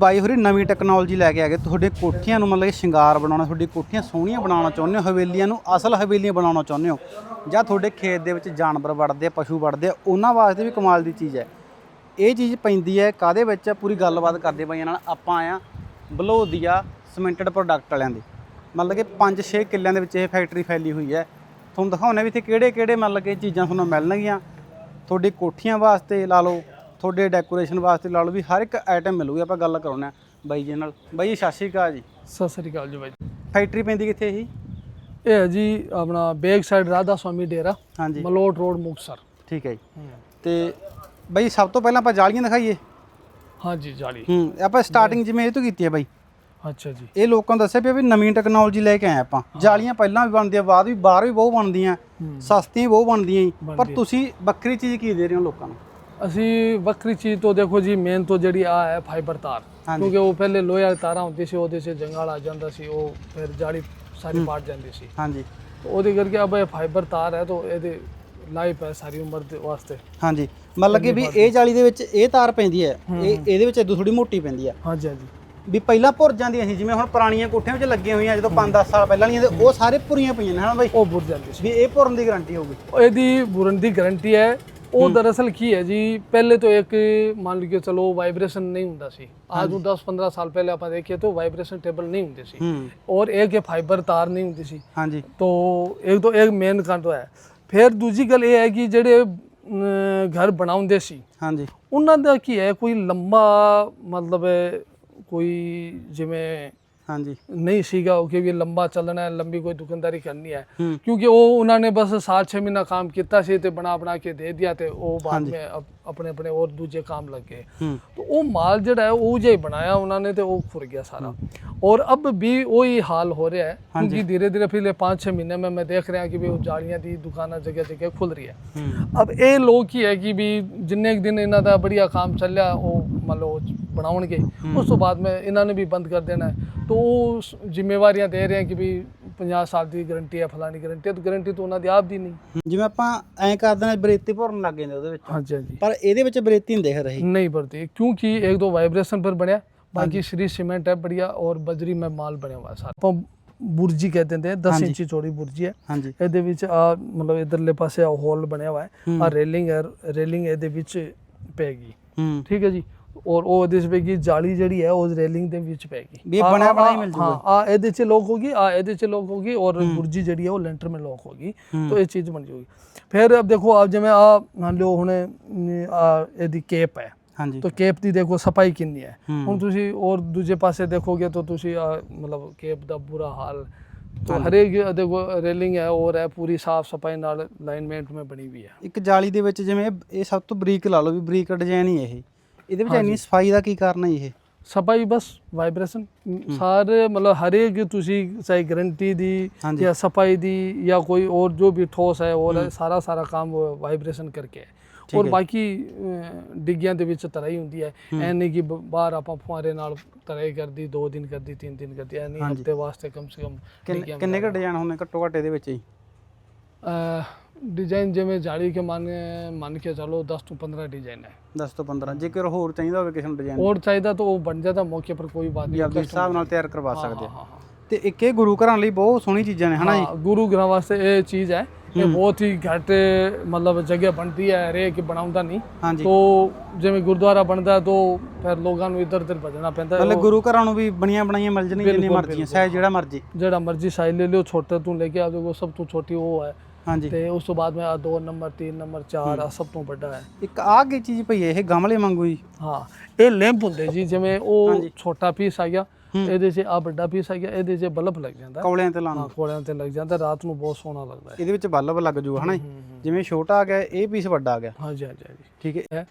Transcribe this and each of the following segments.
ਬਾਈ ਹੋਰੀ, ਨਵੀਂ ਟੈਕਨੋਲੋਜੀ ਲੈ ਕੇ ਆ ਗਏ। ਤੁਹਾਡੇ ਕੋਠੀਆਂ ਨੂੰ ਮਤਲਬ ਕਿ ਸ਼ਿੰਗਾਰ ਬਣਾਉਣਾ, ਤੁਹਾਡੀ ਕੋਠੀਆਂ ਸੋਹਣੀਆਂ ਬਣਾਉਣਾ ਚਾਹੁੰਦੇ ਹੋ, ਹਵੇਲੀਆਂ ਨੂੰ ਅਸਲ ਹਵੇਲੀਆਂ ਬਣਾਉਣਾ ਚਾਹੁੰਦੇ ਹੋ? ਜਾਂ ਤੁਹਾਡੇ ਖੇਤ ਦੇ ਵਿੱਚ ਜਾਨਵਰ ਵੜਦੇ ਆ, ਪਸ਼ੂ ਵੜਦੇ ਆ, ਉਹਨਾਂ ਵਾਸਤੇ ਵੀ ਕਮਾਲ ਦੀ ਚੀਜ਼ ਹੈ। ਇਹ ਚੀਜ਼ ਪੈਂਦੀ ਹੈ ਕਾਦੇ ਵਿੱਚ? ਪੂਰੀ ਗੱਲਬਾਤ ਕਰਦੇ ਬਾਈਆਂ ਨਾਲ। ਆਪਾਂ ਆਇਆ ਬਲੋਦੀਆ ਸਿਮੈਂਟਡ ਪ੍ਰੋਡਕਟ ਵਾਲਿਆਂ ਦੀ। ਮਤਲਬ ਕਿ 5-6 ਕਿੱਲਿਆਂ ਦੇ ਵਿੱਚ ਇਹ ਫੈਕਟਰੀ ਫੈਲੀ ਹੋਈ ਹੈ। ਤੁਹਾਨੂੰ ਦਿਖਾਉਣੇ ਵੀ ਇੱਥੇ ਕਿਹੜੇ ਕਿਹੜੇ ਮਤਲਬ ਕਿ ਚੀਜ਼ਾਂ ਤੁਹਾਨੂੰ ਮਿਲਣਗੀਆਂ। ਤੁਹਾਡੀ ਕੋਠੀਆਂ ਵਾਸਤੇ ਲਾ ਲਓ ਤੁਹਾਡੇ ਡੈਕੋਰੇਸ਼ਨ ਵਾਸਤੇ ਲਾ ਲਓ ਵੀ ਹਰ ਇੱਕ ਆਈਟਮ ਮਿਲੂਗੀ ਆਪਾਂ ਗੱਲ ਕਰਾਉਂਦੇ ਹਾਂ ਬਾਈ ਜੀ ਨਾਲ। ਬਾਈ ਜੀ ਸਤਿ ਸ਼੍ਰੀ ਅਕਾਲ ਜੀ। ਸਤਿ ਸ੍ਰੀ ਅਕਾਲ ਜੀ ਬਾਈ। ਫੈਕਟਰੀ ਪੈਂਦੀ ਕਿੱਥੇ ਇਹੀ ਇਹ ਹੈ ਜੀ ਆਪਣਾ ਬੈਕ ਸਾਈਡ ਰਾਧਾ ਸਵਾਮੀ ਡੇਰਾ ਹਾਂਜੀ। ਮਲੋਟ ਰੋਡ ਮੁਕਤਸਰ। ਠੀਕ ਹੈ ਜੀ। ਤੇ ਬਾਈ ਸਭ ਤੋਂ ਪਹਿਲਾਂ ਆਪਾਂ ਜਾਲੀਆਂ ਦਿਖਾਈਏ? ਹਾਂਜੀ ਜਾਲੀ। ਹੂੰ ਆਪਾਂ ਸਟਾਰਟਿੰਗ ਜਿਵੇਂ ਇਹ ਤੋਂ ਕੀਤੀ ਹੈ ਬਾਈ। ਅੱਛਾ ਜੀ। ਇਹ ਲੋਕਾਂ ਨੂੰ ਦੱਸਿਆ ਪਿਆ ਵੀ ਨਵੀਂ ਟੈਕਨੋਲੋਜੀ ਲੈ ਕੇ ਆਏ ਆਪਾਂ। ਜਾਲੀਆਂ ਪਹਿਲਾਂ ਵੀ ਬਣਦੀਆਂ ਬਾਅਦ ਵੀ ਬਾਹਰ ਵੀ ਬਹੁਤ ਬਣਦੀਆਂ ਸਸਤੀਆਂ ਬਹੁਤ ਬਣਦੀਆਂ ਜੀ। ਪਰ। ਤੁਸੀਂ ਵੱਖਰੀ ਚੀਜ਼ ਕੀ ਦੇ ਰਹੇ ਹੋ ਲੋਕਾਂ ਨੂੰ? ਅਸੀਂ ਵੱਖਰੀ ਚੀਜ਼ ਤੋਂ ਦੇਖੋ ਜੀ ਮੇਨ ਤੋਂ ਜਿਹੜੀ ਆ ਹੈ ਫਾਈਬਰ ਤਾਰ। ਕਿਉਂਕਿ ਉਹ ਪਹਿਲੇ ਲੋਹੇ ਵਾਲੀ ਤਾਰਾਂ ਹੁੰਦੀ ਸੀ ਉਹਦੇ 'ਚ ਜੰਗਲ ਆ ਜਾਂਦਾ ਸੀ ਉਹ ਫਿਰ ਜਾਲੀ ਸਾਰੀ ਪਾਟ ਜਾਂਦੀ ਸੀ। ਹਾਂਜੀ। ਉਹਦੇ ਕਰਕੇ ਅਬ ਇਹ ਫਾਈਬਰ ਤਾਰ ਹੈ ਤਾਂ ਇਹਦੇ ਲਾਈਫ ਹੈ ਸਾਰੀ ਉਮਰ ਦੇ ਵਾਸਤੇ। ਹਾਂਜੀ। ਮਤਲਬ ਕਿ ਵੀ ਇਹ ਜਾਲੀ ਦੇ ਵਿੱਚ ਇਹ ਤਾਰ ਪੈਂਦੀ ਹੈ ਇਹ ਇਹਦੇ ਵਿੱਚ ਇਦੋਂ ਥੋੜੀ ਮੋਟੀ ਪੈਂਦੀ ਹੈ। ਹਾਂਜੀ ਹਾਂਜੀ। ਵੀ ਪਹਿਲਾਂ ਭੁਰ ਜਾਂਦੀਆਂ ਸੀ ਜਿਵੇਂ ਹੁਣ ਪੁਰਾਣੀਆਂ ਕੋਠੀਆਂ ਵਿੱਚ ਲੱਗੀਆਂ ਹੋਈਆਂ ਜਦੋਂ 5-10 ਸਾਲ ਪਹਿਲਾਂ ਵਾਲੀਆਂ ਤੇ ਉਹ ਸਾਰੇ ਭੁਰੀਆਂ ਪਈਆਂ ਨੇ ਹਨਾ ਬਾਈ? ਉਹ ਬੁਰ ਜਾਂਦੀ ਸੀ। ਵੀ ਇਹ ਭੁਰਨ ਦੀ ਗਾਰੰਟੀ ਹੋਊਗੀ। ਇਹਦੀ ਬੁਰਨ ਦੀ ਗਾਰੰਟੀ ਹੈ ਉਹ ਦਰਅਸਲ ਕੀ ਹੈ ਜੀ ਪਹਿਲੇ ਤੋਂ ਇੱਕ ਮੰਨ ਲਈਏ ਚਲੋ ਵਾਈਬ੍ਰੇਸ਼ਨ ਨਹੀਂ ਹੁੰਦਾ ਸੀ। ਅੱਜ ਨੂੰ 10 15 ਸਾਲ ਪਹਿਲੇ ਆਪਾਂ ਦੇਖੀਏ ਤਾਂ ਵਾਈਬ੍ਰੇਸ਼ਨ ਟੇਬਲ ਨਹੀਂ ਹੁੰਦੇ ਸੀ। ਔਰ ਇਹ ਕਿ ਫਾਈਬਰ ਤਾਰ ਨਹੀਂ ਹੁੰਦੀ ਸੀ। ਹਾਂਜੀ। ਤੋਂ ਇੱਕ ਤੋਂ ਇੱਕ ਮੇਨ ਕੰਟ ਹੈ ਫਿਰ ਦੂਜੀ ਗੱਲ ਇਹ ਹੈ ਕਿ ਜਿਹੜੇ ਘਰ ਬਣਾਉਂਦੇ ਸੀ ਹਾਂਜੀ। ਉਹਨਾਂ ਦਾ ਕੀ ਹੈ ਕੋਈ ਲੰਮਾ ਮਤਲਬ ਕੋਈ ਜਿਵੇਂ ਹਾਂਜੀ। ਨਹੀਂ ਸੀਗਾ ਕਿ ਵੀ ਲੰਬਾ ਚੱਲਣਾ ਹੈ ਲੰਬੀ ਕੋਈ ਦੁਕਾਨਦਾਰੀ ਕਰਨੀ ਹੈ। ਕਿਉਂਕਿ ਉਹ ਉਹਨਾਂ ਨੇ ਬਸ 7-6 ਮਹੀਨਾ ਕੰਮ ਕੀਤਾ ਸੀ ਤੇ ਬਣਾ ਬਣਾ ਕੇ ਦੇ ਦਿਆ ਤੇ ਉਹ ਬਾਅਦ ਵਿੱਚ ਆਪਣੇ ਆਪਣੇ ਹੋਰ ਦੂਜੇ ਕੰਮ ਲੱਗੇ। ਤੇ ਉਹ ਮਾਲ ਜਿਹੜਾ ਹੈ ਉਹ ਜਿਹਾ ਬਣਾਇਆ ਉਹਨਾਂ ਨੇ ਤੇ ਉਹ ਖੁਰ ਗਿਆ ਸਾਰਾ। ਔਰ ਅਬ ਵੀ ਉਹੀ ਹਾਲ ਹੋ ਰਿਹਾ ਹੈ ਕਿਉਂਕਿ ਧੀਰੇ ਧੀਰੇ ਪਿਛਲੇ 5-6 ਮਹੀਨੇ ਮੈਂ ਦੇਖ ਰਿਹਾ ਕਿ ਵੀ ਉਹ ਜਾਲੀਆਂ ਦੀ ਦੁਕਾਨਾਂ ਜਗ੍ਹਾ ਜਗ੍ਹਾ ਖੁੱਲ ਰਹੀ ਹੈ। ਅਬ ਇਹ ਲੋਕ ਕੀ ਹੈ ਕਿ ਵੀ ਜਿੰਨੇ ਦਿਨ ਇਹਨਾਂ ਦਾ ਬੜੀਆ ਕੰਮ ਚੱਲਿਆ ਉਹ ਮੰਨ ਬਣਾਉਣਗੇ ਉਸ ਤੋਂ ਬਾਅਦ ਮੈਂ ਇਹਨਾਂ ਨੇ ਵੀ ਬੰਦ ਕਰ ਦੇਣਾ ਹੈ। तो वो जिम्मेवारियां दे रहे हैं कि भी 50 साल की गारंटी है फलानी गारंटी है तो गारंटी तो उन्होंने आप दी नहीं ਜਿਵੇਂ ਆਪਾਂ ਐਂ ਕਰਦੇ ਨੇ ਬਰੇਤੀ ਭਰਨ ਲੱਗ ਜਾਂਦੇ ਉਹਦੇ ਵਿੱਚ हाँ जी हाँ जी ਪਰ ਇਹਦੇ ਵਿੱਚ ਬਰੇਤੀ ਨਹੀਂ ਦਿਖ ਰਹੀ नहीं बढ़ती क्योंकि एक दो वाइब्रेशन पर बनया बाकी श्री सीमेंट है बढ़िया और बजरी में माल बने हुआ है सारा ਆਪਾਂ ਬੁਰਜੀ ਕਹਿੰਦੇ ਨੇ 10 ਇੰਚੀ ਚੌੜੀ ਬੁਰਜੀ ਹੈ ਹਾਂਜੀ ਇਹਦੇ ਵਿੱਚ ਆ ਮਤਲਬ ਇਧਰਲੇ ਪਾਸੇ ਆ ਹੋਲ ਬਣਿਆ ਹੋਇਆ ਹੈ ਆ ਰੇਲਿੰਗ ਹੈ ਰੇਲਿੰਗ ਇਹਦੇ ਵਿੱਚ ਪੈਗੀ ਹੂੰ ਠੀਕ ਹੈ ਜੀ ਔਰ ਉਹ ਇਹਦੇ ਵਿੱਚ ਪੈਗੀ ਜਾਲੀ ਜਿਹੜੀ ਹੈ ਉਹ ਰੇਲਿੰਗ ਦੇ ਵਿੱਚ ਪੈਗੀ ਵੀ ਇਹ ਬਣਿਆ ਬਣਾਇਆ ਹੀ ਮਿਲ ਜੂਗਾ। ਹਾਂ ਆ ਇਹਦੇ 'ਚ ਲੋਕ ਹੋਗੀ ਆ ਇਹਦੇ 'ਚ ਲੋਕ ਹੋਗੀ ਔਰ ਬੁਰਜੀ ਜਿਹੜੀ ਹੈ ਉਹ ਲੈਂਟਰ में ਲੋਕ ਹੋਗੀ ਤਾਂ ਇਹ ਚੀਜ਼ ਬਣ ਜਾਊਗੀ ਫਿਰ ਅਬ ਦੇਖੋ ਆਪ ਜਿਵੇਂ ਆ ਮੰਨ ਲਿਓ ਹੁਣ ਆ ਇਹਦੀ ਕੇਪ ਹੈ। ਹਾਂਜੀ। ਤਾਂ ਕੇਪ ਦੀ ਦੇਖੋ ਸਫ਼ਾਈ ਕਿੰਨੀ ਹੈ। ਹੁਣ ਤੁਸੀਂ ਔਰ ਦੂਜੇ ਪਾਸੇ ਦੇਖੋਗੇ ਤਾਂ ਤੁਸੀਂ ਮਤਲਬ ਕੇਪ ਦਾ ਬੁਰਾ ਹਾਲ। ਤਾਂ ਹਰੇਕ ਦੇਖੋ ਰੇਲਿੰਗ ਹੈ ਔਰ ਹੈ ਪੂਰੀ ਸਾਫ਼ ਸਫ਼ਾਈ ਨਾਲ ਲਾਈਨਮੈਂਟ में ਬਣੀ ਹੋਈ ਹੈ। ਇੱਕ ਜਾਲੀ ਦੇ ਵਿੱਚ ਜਿਵੇਂ ਇਹ- ਇਹ ਸਭ ਤੋਂ ਬਰੀਕ ਲਾ ਲਓ ਵੀ ਬਰੀਕ ਡਿਜ਼ਾਈਨ ਹੀ ਇਹ। ਇਹਦੇ ਵਿੱਚ ਇੰਨੀ ਸਫ਼ਾਈ ਦਾ ਕੀ ਕਾਰਨ ਹੈ ਇਹ? ਸਫ਼ਾਈ ਬਸ ਵਾਈਬ੍ਰੇਸ਼ਨ ਸਾਰੇ ਮਤਲਬ ਹਰੇਕ ਤੁਸੀਂ ਚਾਹੇ ਗਰੰਟੀ ਦੀ ਜਾਂ ਸਫ਼ਾਈ ਦੀ ਜਾਂ ਕੋਈ ਹੋਰ ਜੋ ਵੀ ਠੋਸ ਹੈ ਉਹ ਸਾਰਾ ਸਾਰਾ ਕੰਮ ਵਾਈਬ੍ਰੇਸ਼ਨ ਕਰਕੇ ਔਰ ਬਾਕੀ ਡਿੱਗਿਆਂ ਦੇ ਵਿੱਚ ਤਰਾਈ ਹੁੰਦੀ ਹੈ। ਐ ਨਹੀਂ ਬਾਹਰ ਆਪਾਂ ਫੁਆਰੇ ਨਾਲ ਤਰਾਈ ਕਰਦੀ ਦੋ ਦਿਨ ਕਰਦੀ ਤਿੰਨ ਦਿਨ ਕਰਦੀ ਐ ਹਫ਼ਤੇ ਵਾਸਤੇ ਕਮ ਸੇ ਕਮ ਕਿੰਨੇ ਘੰਟੇ ਜਾਣ ਹੁੰਦੇ ਘੱਟੋ ਘੱਟ ਇਹਦੇ ਵਿੱਚ ਹੀ ਡਿਜ਼ਾਈਨ ਜਿਵੇਂ ਜਾਲੀ ਕੇ ਮੰਨ ਮੰਨ ਕੇ ਚਲੋ 10 ਤੋਂ 15 ਡਿਜ਼ਾਈਨ ਹੈ। 10 ਤੋਂ 15 ਜੇਕਰ ਹੋਰ ਚਾਹੀਦਾ ਹੋਵੇ ਕਿਸੇ ਨੂੰ ਡਿਜ਼ਾਈਨ और ਚਾਹੀਦਾ ਤਾਂ ਉਹ ਬਣ ਜਾਂਦਾ ਮੌਕੇ ਪਰ ਕੋਈ ਬਾਤ ਨਹੀਂ ਆਪਦੇ ਹਿਸਾਬ ਨਾਲ ਤਿਆਰ ਕਰਵਾ ਸਕਦੇ ਹਾਂ ਆ ਤੇ ਇੱਕ ਇਹ ਗੁਰੂ ਘਰਾਂ ਲਈ ਬਹੁਤ ਸੋਹਣੀ ਚੀਜ਼ਾਂ ਨੇ ਹਨਾ ਜੀ? ਗੁਰੂ ਗ੍ਰੰਥ ਵਾਸਤੇ ਇਹ ਚੀਜ਼ ਹੈ। ਇਹ ਬਹੁਤ ਹੀ ਘੱਟ ਮਤਲਬ ਜਗ੍ਹਾ ਬਣਦੀ ਹੈ ਹਰੇਕ ਬਣਾਉਂਦਾ ਨਹੀਂ। ਤੋ ਜਿਵੇਂ ਗੁਰਦੁਆਰਾ ਬਣਦਾ ਤੋ ਫਿਰ ਲੋਕਾਂ ਨੂੰ ਇੱਧਰ ਉੱਧਰ ਭਜਣਾ ਪੈਂਦਾ ਹੈ। ਮਤਲਬ ਗੁਰੂ ਘਰਾਂ ਨੂੰ ਵੀ ਬਣੀਆਂ ਬਣਾਈਆਂ ਮਿਲ ਜਾਣਗੀਆਂ ਜਿੰਨੀ ਮਰਜ਼ੀ ਸਾਈਜ਼ ਜਿਹੜਾ ਮਰਜ਼ੀ। ਜਿਹੜਾ ਮਰਜ਼ੀ ਸਾਈਜ਼ ਲੈ ਲਿਓ ਛੋਟੇ ਤੋਂ ਲੈ ਕੇ ਆ ਜਾਓ ਸਭ ਤੋਂ ਛੋਟੀ ਉਹ ਹੈ। ਹਾਂਜੀ। ਤੇ ਉਸ ਤੋਂ ਬਾਅਦ ਮੈਂ ਆ 2 ਨੰਬਰ 3 ਨੰਬਰ 4 ਆ ਸਭ ਤੋਂ ਵੱਡਾ ਹੈ। ਇੱਕ ਆਹ ਕੀ ਚੀਜ਼ ਪਈ ਹੈ? ਇਹ ਗਮਲੇ ਵਾਂਗੂ ਜੀ ਹਾਂ ਇਹ ਲੈਂਪ ਹੁੰਦੇ ਜੀ ਜਿਵੇਂ ਉਹ ਛੋਟਾ ਪੀਸ ਆ ਗਿਆ ਇਹਦੇ 'ਚ ਆ ਵੱਡਾ ਪੀਸ ਆ ਗਿਆ ਇਹਦੇ 'ਚ ਬਲਬ ਲੱਗ ਜਾਂਦਾ। ਕੌਲਿਆਂ ਤੇ ਲਾਉਣ। ਹਾਂ ਕੋਲਿਆਂ ਤੇ ਲੱਗ ਜਾਂਦਾ ਰਾਤ ਨੂੰ ਬਹੁਤ ਸੋਹਣਾ ਲੱਗਦਾ ਹੈ। ਇਹਦੇ ਵਿੱਚ ਬਲਬ ਲੱਗ ਜੂਗਾ ਹਨਾ ਜੀ? ਜਿਵੇਂ ਛੋਟਾ ਆ ਗਿਆ ਇਹ ਪੀਸ ਵੱਡਾ ਆ ਗਿਆ। ਹਾਂਜੀ ਹਾਂਜੀ ਹਾਂਜੀ। ਠੀਕ ਹੈ। ਹੈ?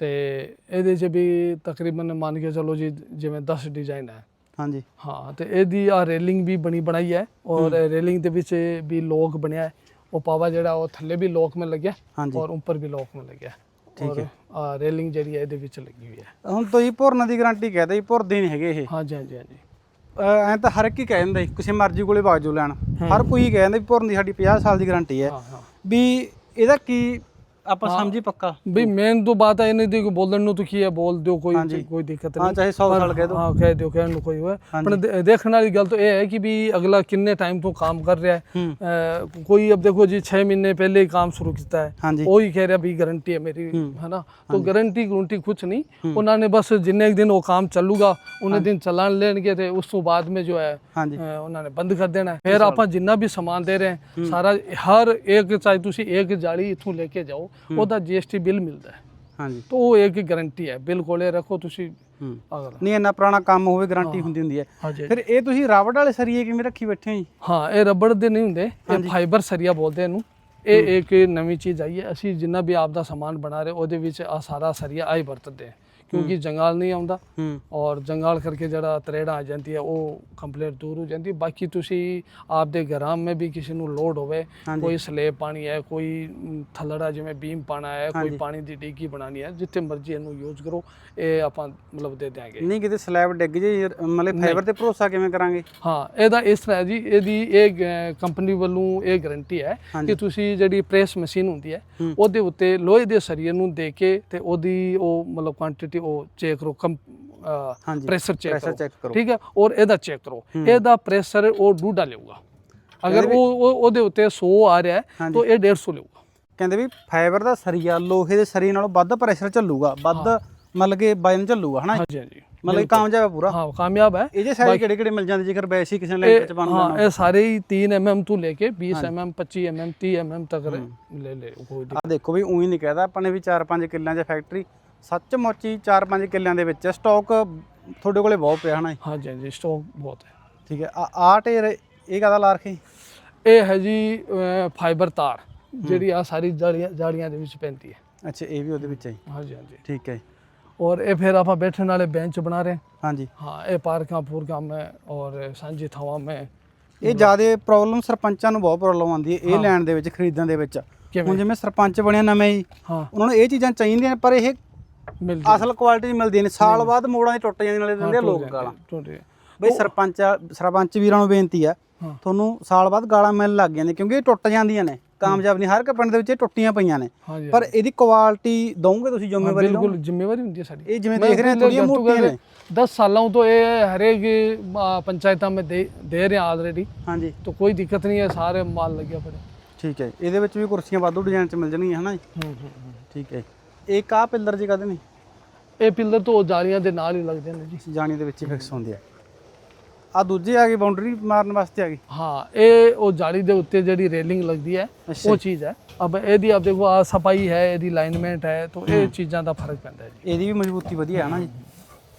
ਤੇ ਇਹਦੇ 'ਚ ਵੀ ਤਕਰੀਬਨ ਮੰਨ ਕੇ ਚਲੋ ਜੀ ਜਿਵੇਂ 10 ਡਿਜ਼ਾਈਨ ਹੈ। ਹਾਂਜੀ। ਹਾਂ ਤੇ ਇਹਦੀ ਆ ਰੇਲਿੰਗ ਵੀ ਬਣੀ ਬਣਾਈ ਹੈ ਔਰ ਰੇਲਿੰਗ ਦੇ ਵਿੱਚ ਵੀ ਲੋਕ ਬਣਿਆ ਹੈ। ਉਹ ਪਾਵਾ ਜਿਹੜਾ ਉਹ ਥੱਲੇ ਵੀ ਲੋਕ में ਲੱਗਿਆ ਹਾਂਜੀ। ਔਰ ਉੱਪਰ ਵੀ ਲੋਕ में ਲੱਗਿਆ। ਠੀਕ ਹੈ। ਆ ਰੇਲਿੰਗ ਜਿਹੜੀ ਹੈ ਇਹਦੇ ਵਿੱਚ ਲੱਗੀ ਹੋਈ ਹੈ। ਹੁਣ ਤੁਸੀਂ ਭੁਰਨ ਦੀ ਗਾਰੰਟੀ ਕਹਦੇ ਜੀ ਭੁਰਦੇ ਨਹੀਂ ਹੈਗੇ ਇਹ। ਹਾਂਜੀ ਹਾਂਜੀ ਹਾਂਜੀ। ਐਂ ਤਾਂ ਹਰ ਇੱਕ ਹੀ ਕਹਿ ਦਿੰਦਾ ਜੀ, ਕਿਸੇ ਮਰਜ਼ੀ ਕੋਲੇ ਬਾਜੂ ਲੈਣ। ਹਰ ਕੋਈ ਕਹਿ ਦਿੰਦਾ ਵੀ ਭੁਰਨ ਦੀ ਸਾਡੀ 50 ਸਾਲ ਦੀ ਗਾਰੰਟੀ ਹੈ। ਹਾਂ ਹਾਂ। ਵੀ ਇਹਦਾ ਕੀ ਆਪਾਂ ਸਮਝੀ ਪੱਕਾ। ਵੀ ਮੇਨ ਤੋਂ ਬਾਤ ਹੈ ਇਹਨਾਂ ਦੀ ਕੋਈ ਬੋਲਣ ਨੂੰ ਤੁਖੀ ਹੈ ਬੋਲ ਦਿਓ ਕੋਈ ਕੋਈ ਦਿੱਕਤ ਨਹੀਂ। ਹਾਂ ਚਾਹੇ 100 ਸਾਲ ਕਹਿ ਦਿਓ। ਹਾਂ ਕਹਿ ਦਿਓ ਕਹਿਣ ਨੂੰ ਕੋਈ ਹੋਏ ਪਰ ਦੇਖਣ ਵਾਲੀ ਗੱਲ ਤਾਂ ਇਹ ਹੈ ਕਿ ਵੀ ਅਗਲਾ ਕਿੰਨੇ ਟਾਈਮ ਤੋਂ ਕੰਮ ਕਰ ਰਿਹਾ ਹੈ। ਕੋਈ ਅਬ ਦੇਖੋ ਜੀ 6 ਮਹੀਨੇ ਪਹਿਲੇ ਹੀ ਕੰਮ ਸ਼ੁਰੂ ਕੀਤਾ ਹੈ। ਉਹ ਹੀ ਕਹਿ ਰਿਹਾ ਵੀ ਗਾਰੰਟੀ ਹੈ ਮੇਰੀ ਹੈ। ਨਾ ਤਾਂ ਗਾਰੰਟੀ ਗਰੰਟੀ ਕੁਝ ਨਹੀਂ। ਉਹਨਾਂ ਨੇ ਬਸ ਜਿੰਨੇ ਦਿਨ ਉਹ ਕੰਮ ਚੱਲੂਗਾ ਉਹਨੇ ਦਿਨ ਚਲਾਣ ਲੈਣਗੇ ਤੇ ਉਸ ਤੋਂ ਬਾਅਦ ਮੇ ਜੋ ਹੈ ਉਹਨਾਂ ਨੇ ਬੰਦ ਕਰ ਦੇਣਾ ਫਿਰ ਆਪਾਂ ਜਿੰਨਾ ਵੀ ਸਮਾਨ ਦੇ ਰਹੇ ਸਾਰਾ ਹਰ ਇੱਕ ਚਾਹੇ ਤੁਸੀਂ ਇੱਕ ਜਾਲੀ ਇਥੋਂ ਲੈ ਕੇ ਜਾਓ ਉਹਦਾ GST ਬਿੱਲ ਮਿਲਦਾ ਹੈ। ਹਾਂਜੀ। ਤਾਂ ਉਹ ਇੱਕ ਗਾਰੰਟੀ ਹੈ ਬਿੱਲ ਕੋਲੇ ਰੱਖੋ ਤੁਸੀਂ। ਹੂੰ। ਅਗਲਾ। ਨਹੀਂ ਇੰਨਾ ਪੁਰਾਣਾ ਕੰਮ ਹੋਵੇ ਗਾਰੰਟੀ ਹੁੰਦੀ ਹੁੰਦੀ ਹੈ। ਫਿਰ ਇਹ ਤੁਸੀਂ ਰਾਵੜ ਵਾਲੇ ਸਰੀਏ ਕਿਵੇਂ ਰੱਖੀ ਬੈਠੇ ਹੋ ਜੀ? ਹਾਂ ਇਹ ਰਬੜ ਦੇ ਨਹੀਂ ਹੁੰਦੇ ਇਹ ਫਾਈਬਰ ਸਰੀਆ ਬੋਲਦੇ ਇਹਨੂੰ। ਇਹ ਇੱਕ ਨਵੀਂ ਚੀਜ਼ ਆਈ ਹੈ ਅਸੀਂ ਜਿੰਨਾ ਵੀ ਆਪ ਦਾ ਸਮਾਨ ਬਣਾ ਰਹੇ ਉਹਦੇ ਵਿੱਚ ਆ ਸਾਰਾ ਸਰੀਆ ਆਈ ਵਰਤਦੇ ਹਾਂ। ਕਿਉਂਕਿ ਜੰਗਾਲ ਨਹੀਂ ਆਉਂਦਾ ਔਰ ਜੰਗਾਲ ਕਰਕੇ ਜਿਹੜਾ ਤਰੇੜਾ ਆ ਜਾਂਦੀ ਹੈ ਉਹ ਕੰਪਲੀਟ ਦੂਰ ਹੋ ਜਾਂਦੀ ਹੈ। ਬਾਕੀ ਤੁਸੀਂ ਆਪਦੇ ਘਰਾਂ में ਵੀ ਕਿਸੇ ਨੂੰ ਲੋਡ ਹੋਵੇ ਕੋਈ ਸਲੇਬ ਪਾਣੀ ਹੈ ਕੋਈ ਮ, ਥੱਲੜਾ ਜਿਵੇਂ ਬੀਮ ਪਾਣਾ ਹੈ ਕੋਈ ਪਾਣੀ ਦੀ ਡਿੱਗੀ ਬਣਾਣੀ ਹੈ ਜਿੱਥੇ ਮਰਜ਼ੀ ਇਹਨੂੰ ਯੂਜ਼ ਕਰੋ ਇਹ ਆਪਾਂ ਮਤਲਬ ਦੇ ਦਿਆਂਗੇ। ਨਹੀਂ ਕਿਤੇ ਸਲੈਬ ਡਿੱਗ ਜੇ ਮਤਲਬ ਫਾਈਬਰ ਤੇ ਭਰੋਸਾ ਕਿਵੇਂ ਕਰਾਂਗੇ? ਹਾਂ ਇਹਦਾ ਇਸ ਤਰ੍ਹਾਂ ਜੀ ਇਹਦੀ ਇਹ ਕੰਪਨੀ ਵੱਲੋਂ ਇਹ ਗਾਰੰਟੀ ਹੈ ਕਿ ਤੁਸੀਂ ਜਿਹੜੀ ਪ੍ਰੈਸ ਮਸ਼ੀਨ ਹੁੰਦੀ ਹੈ ਉਹਦੇ ਉੱਤੇ ਲੋਹੇ ਦੇ ਸਰੀਏ ਨੂੰ ਦੇ ਕੇ ਤੇ ਉਹਦੀ ਉਹ ਮਤਲਬ ਕੁਆਂਟੀਟੀ ਉਹ ਚੈੱਕ ਕਰੋ ਹਾਂਜੀ ਪ੍ਰੈਸ਼ਰ ਚੈੱਕ ਕਰੋ। ਠੀਕ ਹੈ? ਔਰ ਇਹਦਾ ਚੈੱਕ ਕਰੋ। ਇਹਦਾ ਪ੍ਰੈਸ਼ਰ ਉਹ ਡੂਡਾ ਲਊਗਾ ਅਗਰ ਉਹ ਉਹ- ਉਹਦੇ ਉੱਤੇ 100 ਆ ਰਿਹਾ ਹੈ ਤਾਂ ਇਹ 150 ਲਊਗਾ ਕਹਿੰਦੇ ਵੀ ਫਾਈਬਰ ਦਾ ਸਰੀਆ ਲੋਹੇ ਦੇ ਸਰੀਏ ਨਾਲੋਂ ਵੱਧ ਪ੍ਰੈਸ਼ਰ ਚੱਲੂਗਾ ਵੱਧ ਮਤਲਬ ਕਿ ਵਜਨ ਚੱਲੂਗਾ ਹਨਾ? ਹਾਂਜੀ ਹਾਂਜੀ। ਮਤਲਬ ਕਿ ਕਾਮਯਾਬ ਹੈ ਪੂਰਾ। ਹਾਂ ਕਾਮਯਾਬ ਹੈ। ਇਹ ਜੇ ਸਾਈਜ਼ ਕਿਹੜੇ ਕਿਹੜੇ ਮਿਲ ਜਾਂਦੇ ਜੇਕਰ ਵੈਸੇ ਕਿਸੇ ਨੇ ਲੈਂਟਰ ਚ ਹਾਂ ਇਹ ਸਾਰੇ ਹੀ 3 mm ਤੋਂ ਲੈ ਕੇ 20 mm 25 mm 30 mm ਤੱਕ ਲੈ ਲੈ ਕੋਈ ਆ ਦੇਖੋ ਵੀ ਉਹੀ ਨਹੀਂ ਕਹਦਾ ਆਪਾਂ ਨੇ ਵੀ 4-5 ਕਿੱਲਿਆਂ 'ਚ ਫੈਕਟਰੀ ਸੱਚਮੁੱਚ ਹੀ 4-5 ਕਿੱਲਿਆਂ ਦੇ ਵਿੱਚ ਸਟਾਕ ਤੁਹਾਡੇ ਕੋਲੇ ਬਹੁਤ ਪਿਆ ਹਨਾ ਹਾਂਜੀ ਹਾਂਜੀ ਸਟਾਕ ਬਹੁਤ ਹੈ। ਠੀਕ ਹੈ ਆ ਆਹ ਢੇਰ ਇਹ ਕਾਹਦਾ ਲਾ ਰੱਖੇ? ਇਹ ਹੈ ਜੀ ਫਾਈਬਰ ਤਾਰ ਜਿਹੜੀ ਆ ਸਾਰੀ ਜਾਲੀਆਂ ਜਾਲੀਆਂ ਦੇ ਵਿੱਚ ਪੈਂਦੀ ਹੈ। ਅੱਛਾ ਇਹ ਵੀ ਉਹਦੇ ਵਿੱਚ ਹੈ ਜੀ। ਹਾਂਜੀ ਹਾਂਜੀ। ਠੀਕ ਹੈ ਜੀ। ਔਰ ਇਹ ਫਿਰ ਆਪਾਂ ਬੈਠਣ ਵਾਲੇ ਬੈਂਚ ਬਣਾ ਰਹੇ ਹਾਂ। ਹਾਂਜੀ। ਹਾਂ ਇਹ ਪਾਰਕਾਂ ਪੂਰਕਾਂ ਮੈਂ ਔਰ ਸਾਂਝੀ ਥਾਵਾਂ ਮੈਂ ਇਹ ਜ਼ਿਆਦਾ ਪ੍ਰੋਬਲਮ ਸਰਪੰਚਾਂ ਨੂੰ ਬਹੁਤ ਪ੍ਰੋਬਲਮ ਆਉਂਦੀ ਹੈ ਇਹ ਲੈਣ ਦੇ ਵਿੱਚ ਖਰੀਦਣ ਦੇ ਵਿੱਚ। ਕਿਵੇਂ? ਹੁਣ ਜਿਵੇਂ ਸਰਪੰਚ ਬਣਿਆ ਨਵੇਂ ਹੀ ਹਾਂ। ਉਹਨਾਂ ਨੂੰ ਇਹ ਚੀਜ਼ਾਂ ਚਾਹੀਦੀਆਂ ਨੇ, ਪਰ ਇਹ ਮਿਲਦੀ ਅਸਲ ਕੁਆਲਿਟੀ ਮਿਲਦੀ ਨਹੀਂ ਸਾਲ ਬਾਅਦ ਮੋੜਾਂ 'ਚ ਟੁੱਟ ਜਾਂਦੀਆਂ ਨਾਲੇ ਦਿੰਦੇ ਲੋਕ ਗਾਲਾਂ। ਟੁੱਟੇ ਬਈ ਸਰਪੰਚ ਸਰਪੰਚ ਵੀਰਾਂ ਨੂੰ ਬੇਨਤੀ ਆ ਤੁਹਾਨੂੰ ਸਾਲ ਬਾਅਦ ਗਾਲਾਂ ਮਿਲਣ ਲੱਗ ਜਾਂਦੀਆਂ ਕਿਉਂਕਿ ਇਹ ਟੁੱਟ ਜਾਂਦੀਆਂ ਨੇ। ਕਾਮਯਾਬ ਨਹੀਂ ਹਰ ਇੱਕ ਦੇ ਵਿੱਚ ਟੁੱਟੀਆਂ ਪਈਆਂ ਨੇ। ਪਰ ਇਹਦੀ ਕੁਆਲਿਟੀ ਦੋਗੇ ਤੁਸੀਂ ਜ਼ਿੰਮੇਵਾਰੀ ਲਓ ਬਿਲਕੁਲ ਜ਼ਿੰਮੇਵਾਰੀ ਹੁੰਦੀ ਹੈ ਸਾਡੀ। ਇਹ ਜਿਵੇਂ ਦੇਖ ਰਹੇ ਥੋੜੀਆਂ ਮੋਟੀਆਂ ਨੇ। 10 ਸਾਲਾਂ ਤੋਂ ਇਹ ਹਰੇਕ ਪੰਚਾਇਤਾਂ ਮੇ ਦੇ ਰਹੇ ਆਲਰੇਡੀ ਹਾਂਜੀ ਤਾਂ ਕੋਈ ਦਿੱਕਤ ਨਹੀਂ ਹੈ ਸਾਰੇ ਮਾਲ ਲੱਗਿਆ ਪੜੇ ਠੀਕ ਹੈ ਇਹਦੇ ਵਿੱਚ ਵੀ ਕੁਰਸੀਆਂ ਵਾਧੂ ਡਿਜ਼ਾਈਨ ਚ ਮਿਲ ਜਾਣਗੀਆਂ ਹਨਾ ਜੀ? ਠੀਕ ਹੈ ਇਹ ਕਾ ਪਿੱਲਰ ਜੀ ਕਦੇ ਨਹੀਂ ਇਹ ਪਿੱਲਰ ਤੋਂ ਜਾਲੀਆਂ ਦੇ ਨਾਲ ਹੀ ਲੱਗਦੇ ਨੇ ਜੀ। ਜਾਣੀ ਦੇ ਵਿੱਚ ਹੀ ਫਿਕਸ ਹੁੰਦੇ ਆ। ਆ ਦੂਜੇ ਆ ਗਏ ਬਾਉਂਡਰੀ ਮਾਰਨ ਵਾਸਤੇ ਆ ਗਈ ਹਾਂ ਇਹ ਉਹ ਜਾਲੀ ਦੇ ਉੱਤੇ ਜਿਹੜੀ ਰੇਲਿੰਗ ਲੱਗਦੀ ਹੈ ਉਹ ਚੀਜ਼ ਹੈ। ਅਬ ਇਹਦੀ ਆਪ ਦੇਖੋ ਆ ਸਫ਼ਾਈ ਹੈ ਇਹਦੀ ਅਲਾਈਨਮੈਂਟ ਹੈ ਤਾਂ ਇਹ ਚੀਜ਼ਾਂ ਦਾ ਫ਼ਰਕ ਪੈਂਦਾ ਹੈ ਜੀ। ਇਹਦੀ ਵੀ ਮਜ਼ਬੂਤੀ ਵਧੀਆ ਹੈ ਨਾ ਜੀ।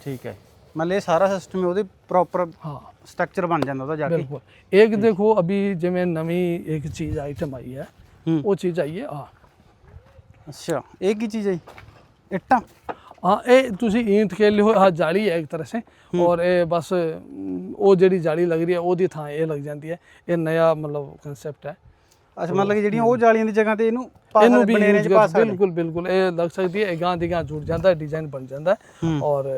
ਠੀਕ ਹੈ। ਮਤਲਬ ਇਹ ਸਾਰਾ ਸਿਸਟਮ ਉਹਦੇ ਪ੍ਰੋਪਰ ਹਾਂ। ਸਟਰਕਚਰ ਬਣ ਜਾਂਦਾ ਉਹਦਾ ਜਾ ਕੇ। ਬਿਲਕੁਲ। ਇੱਕ ਦੇਖੋ ਅਭੀ ਜਿਵੇਂ ਨਵੀਂ ਇੱਕ ਚੀਜ਼ ਆਈਟਮ ਆਈ ਹੈ ਹੂੰ। ਉਹ ਚੀਜ਼ ਆਈ ਹੈ ਆ अच्छा एक ही चीज है इट्टा हाँ ये ਤੁਸੀਂ ਈਂਟ ਕੇ ਲਿਓ ਆ ਜਾਲੀ ਹੈ ਇੱਕ ਤਰ੍ਹਾਂ ਸੇ। ਔਰ ਇਹ ਬਸ ਉਹ ਜਿਹੜੀ ਜਾਲੀ ਲੱਗ ਰਹੀ ਹੈ ਉਹਦੀ ਥਾਂ ਇਹ ਲੱਗ ਜਾਂਦੀ ਹੈ। ਇਹ ਨਇਆ ਮਤਲਬ ਕਨਸੈਪਟ ਹੈ। ਅੱਛਾ ਮਤਲਬ ਕਿ ਜਿਹੜੀਆਂ ਉਹ ਜਾਲੀਆਂ ਦੀ ਜਗ੍ਹਾ ਤੇ ਇਹਨੂੰ ਇਹਨੂੰ ਵੀ ਬਨੇਰੇ ਚ ਪਾ ਸਕਦੇ। ਬਿਲਕੁਲ ਬਿਲਕੁਲ ਇਹ ਲੱਗ ਸਕਦੀ ਹੈ ਗਾਂ ਦੀ ਗਾਂ ਜੁੜ ਜਾਂਦਾ ਡਿਜ਼ਾਈਨ ਬਣ ਜਾਂਦਾ। ਔਰ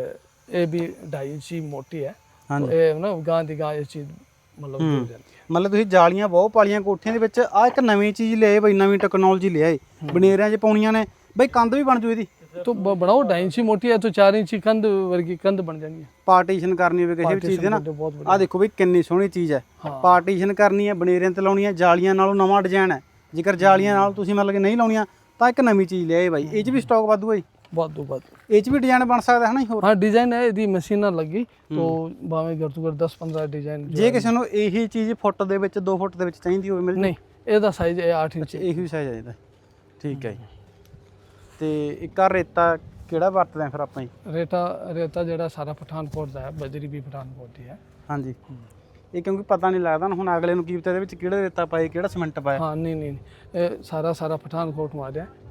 ਇਹ ਵੀ 2.5 ਇੰਚੀ ਮੋਟੀ ਹੈ। ਇਹ ਨਾ ਗਾਂ ਦੀ ਗਾਂ ਇਹ ਚੀਜ਼ ਮਤਲਬ ਜੁੜ ਜਾਂਦੀ ਹੈ ਮਤਲਬ ਤੁਸੀਂ ਜਾਲੀਆਂ ਬਹੁਤ ਪਾਲੀਆਂ ਕੋਠੀਆਂ ਦੇ ਵਿੱਚ ਆ ਇੱਕ ਨਵੀਂ ਚੀਜ਼ ਲਿਆਏ ਬਈ ਨਵੀਂ ਟੈਕਨੋਲੋਜੀ ਲਿਆਏ ਬਨੇਰਿਆਂ 'ਚ ਪਾਉਣੀਆਂ ਨੇ ਬਈ ਕੰਧ ਵੀ ਬਣ ਜੂ ਇਹਦੀ तो ब- बनाओ ढाई इंची मोटी है तो चार इंची कंध वर्गी कंध बन जाएंगी ਪਾਰਟੀਸ਼ਨ ਕਰਨੀ ਹੋਵੇ ਕਿਸੇ ਵੀ ਚੀਜ਼ ਦੇ ਨਾ तो बहुत बढ़िया ਆ ਦੇਖੋ ਬਈ ਕਿੰਨੀ ਸੋਹਣੀ ਚੀਜ਼ ਹੈ ਪਾਰਟੀਸ਼ਨ ਕਰਨੀ ਹੈ ਬਨੇਰਿਆਂ ਤੇ ਲਾਉਣੀ ਹੈ ਜਾਲੀਆਂ ਨਾਲੋਂ ਨਵਾਂ ਡਿਜ਼ਾਈਨ ਹੈ ਜੇਕਰ ਜਾਲੀਆਂ ਨਾਲ ਤੁਸੀਂ ਮਤਲਬ ਕਿ ਨਹੀਂ ਲਾਉਣੀਆਂ ਤਾਂ ਇੱਕ ਨਵੀਂ ਚੀਜ਼ ਲਿਆਏ ਬਾਈ ਇਹ 'ਚ ਵੀ ਸਟਾਕ ਵਾਧੂ ਹੈ ਜੀ। बहुत दो बहुत ਇਹ 'ਚ ਵੀ ਡਿਜ਼ਾਈਨ ਬਣ ਸਕਦਾ ਹੈ ਨਾ ਜੀ ਹੋਰ हाँ डिजाइन है यदि मशीन ना लगी तो भावे घर तो घर दस पंद्रह डिजाइन ਜੇ ਕਿਸੇ ਨੂੰ ਇਹੀ ਚੀਜ਼ ਫੁੱਟ ਦੇ ਵਿੱਚ 2 ਫੁੱਟ ਦੇ ਵਿੱਚ ਚਾਹੀਦੀ ਹੋਵੇ ਮਿਲ नहीं ਇਹਦਾ ਸਾਈਜ਼ ਹੈ 8 ਇੰਚ ਇਹੀ ਸਾਈਜ਼ ਹੈ ਇਹਦਾ ਠੀਕ ਹੈ ਜੀ ਤੇ ਇੱਕ ਆ ਰੇਤਾ ਕਿਹੜਾ ਵਰਤਦੇ ਆ ਫਿਰ ਆਪਾਂ ਜੀ ਰੇਤਾ ਰੇਤਾ ਜਿਹੜਾ ਸਾਰਾ ਪਠਾਨਕੋਟ ਦਾ ਹੈ ਬਜਰੀ ਵੀ ਪਠਾਨਕੋਟ ਦੀ ਹੈ ਹਾਂਜੀ ਇਹ ਕਿਉਂਕਿ ਪਤਾ ਨਹੀਂ ਲੱਗਦਾ ਨਾ ਹੁਣ ਅਗਲੇ ਨੂੰ ਕੀ ਪਤਾ ਇਹਦੇ ਵਿੱਚ ਕਿਹੜਾ ਰੇਤਾ ਪਾਏ ਕਿਹੜਾ ਸਿਮੈਂਟ ਪਾਇਆ ਹਾਂ ਨਹੀਂ ਨਹੀਂ ਨਹੀਂ, ਇਹ ਸਾਰਾ ਸਾਰਾ ਪਠਾਨਕੋਟ ਮਾਰਿਆ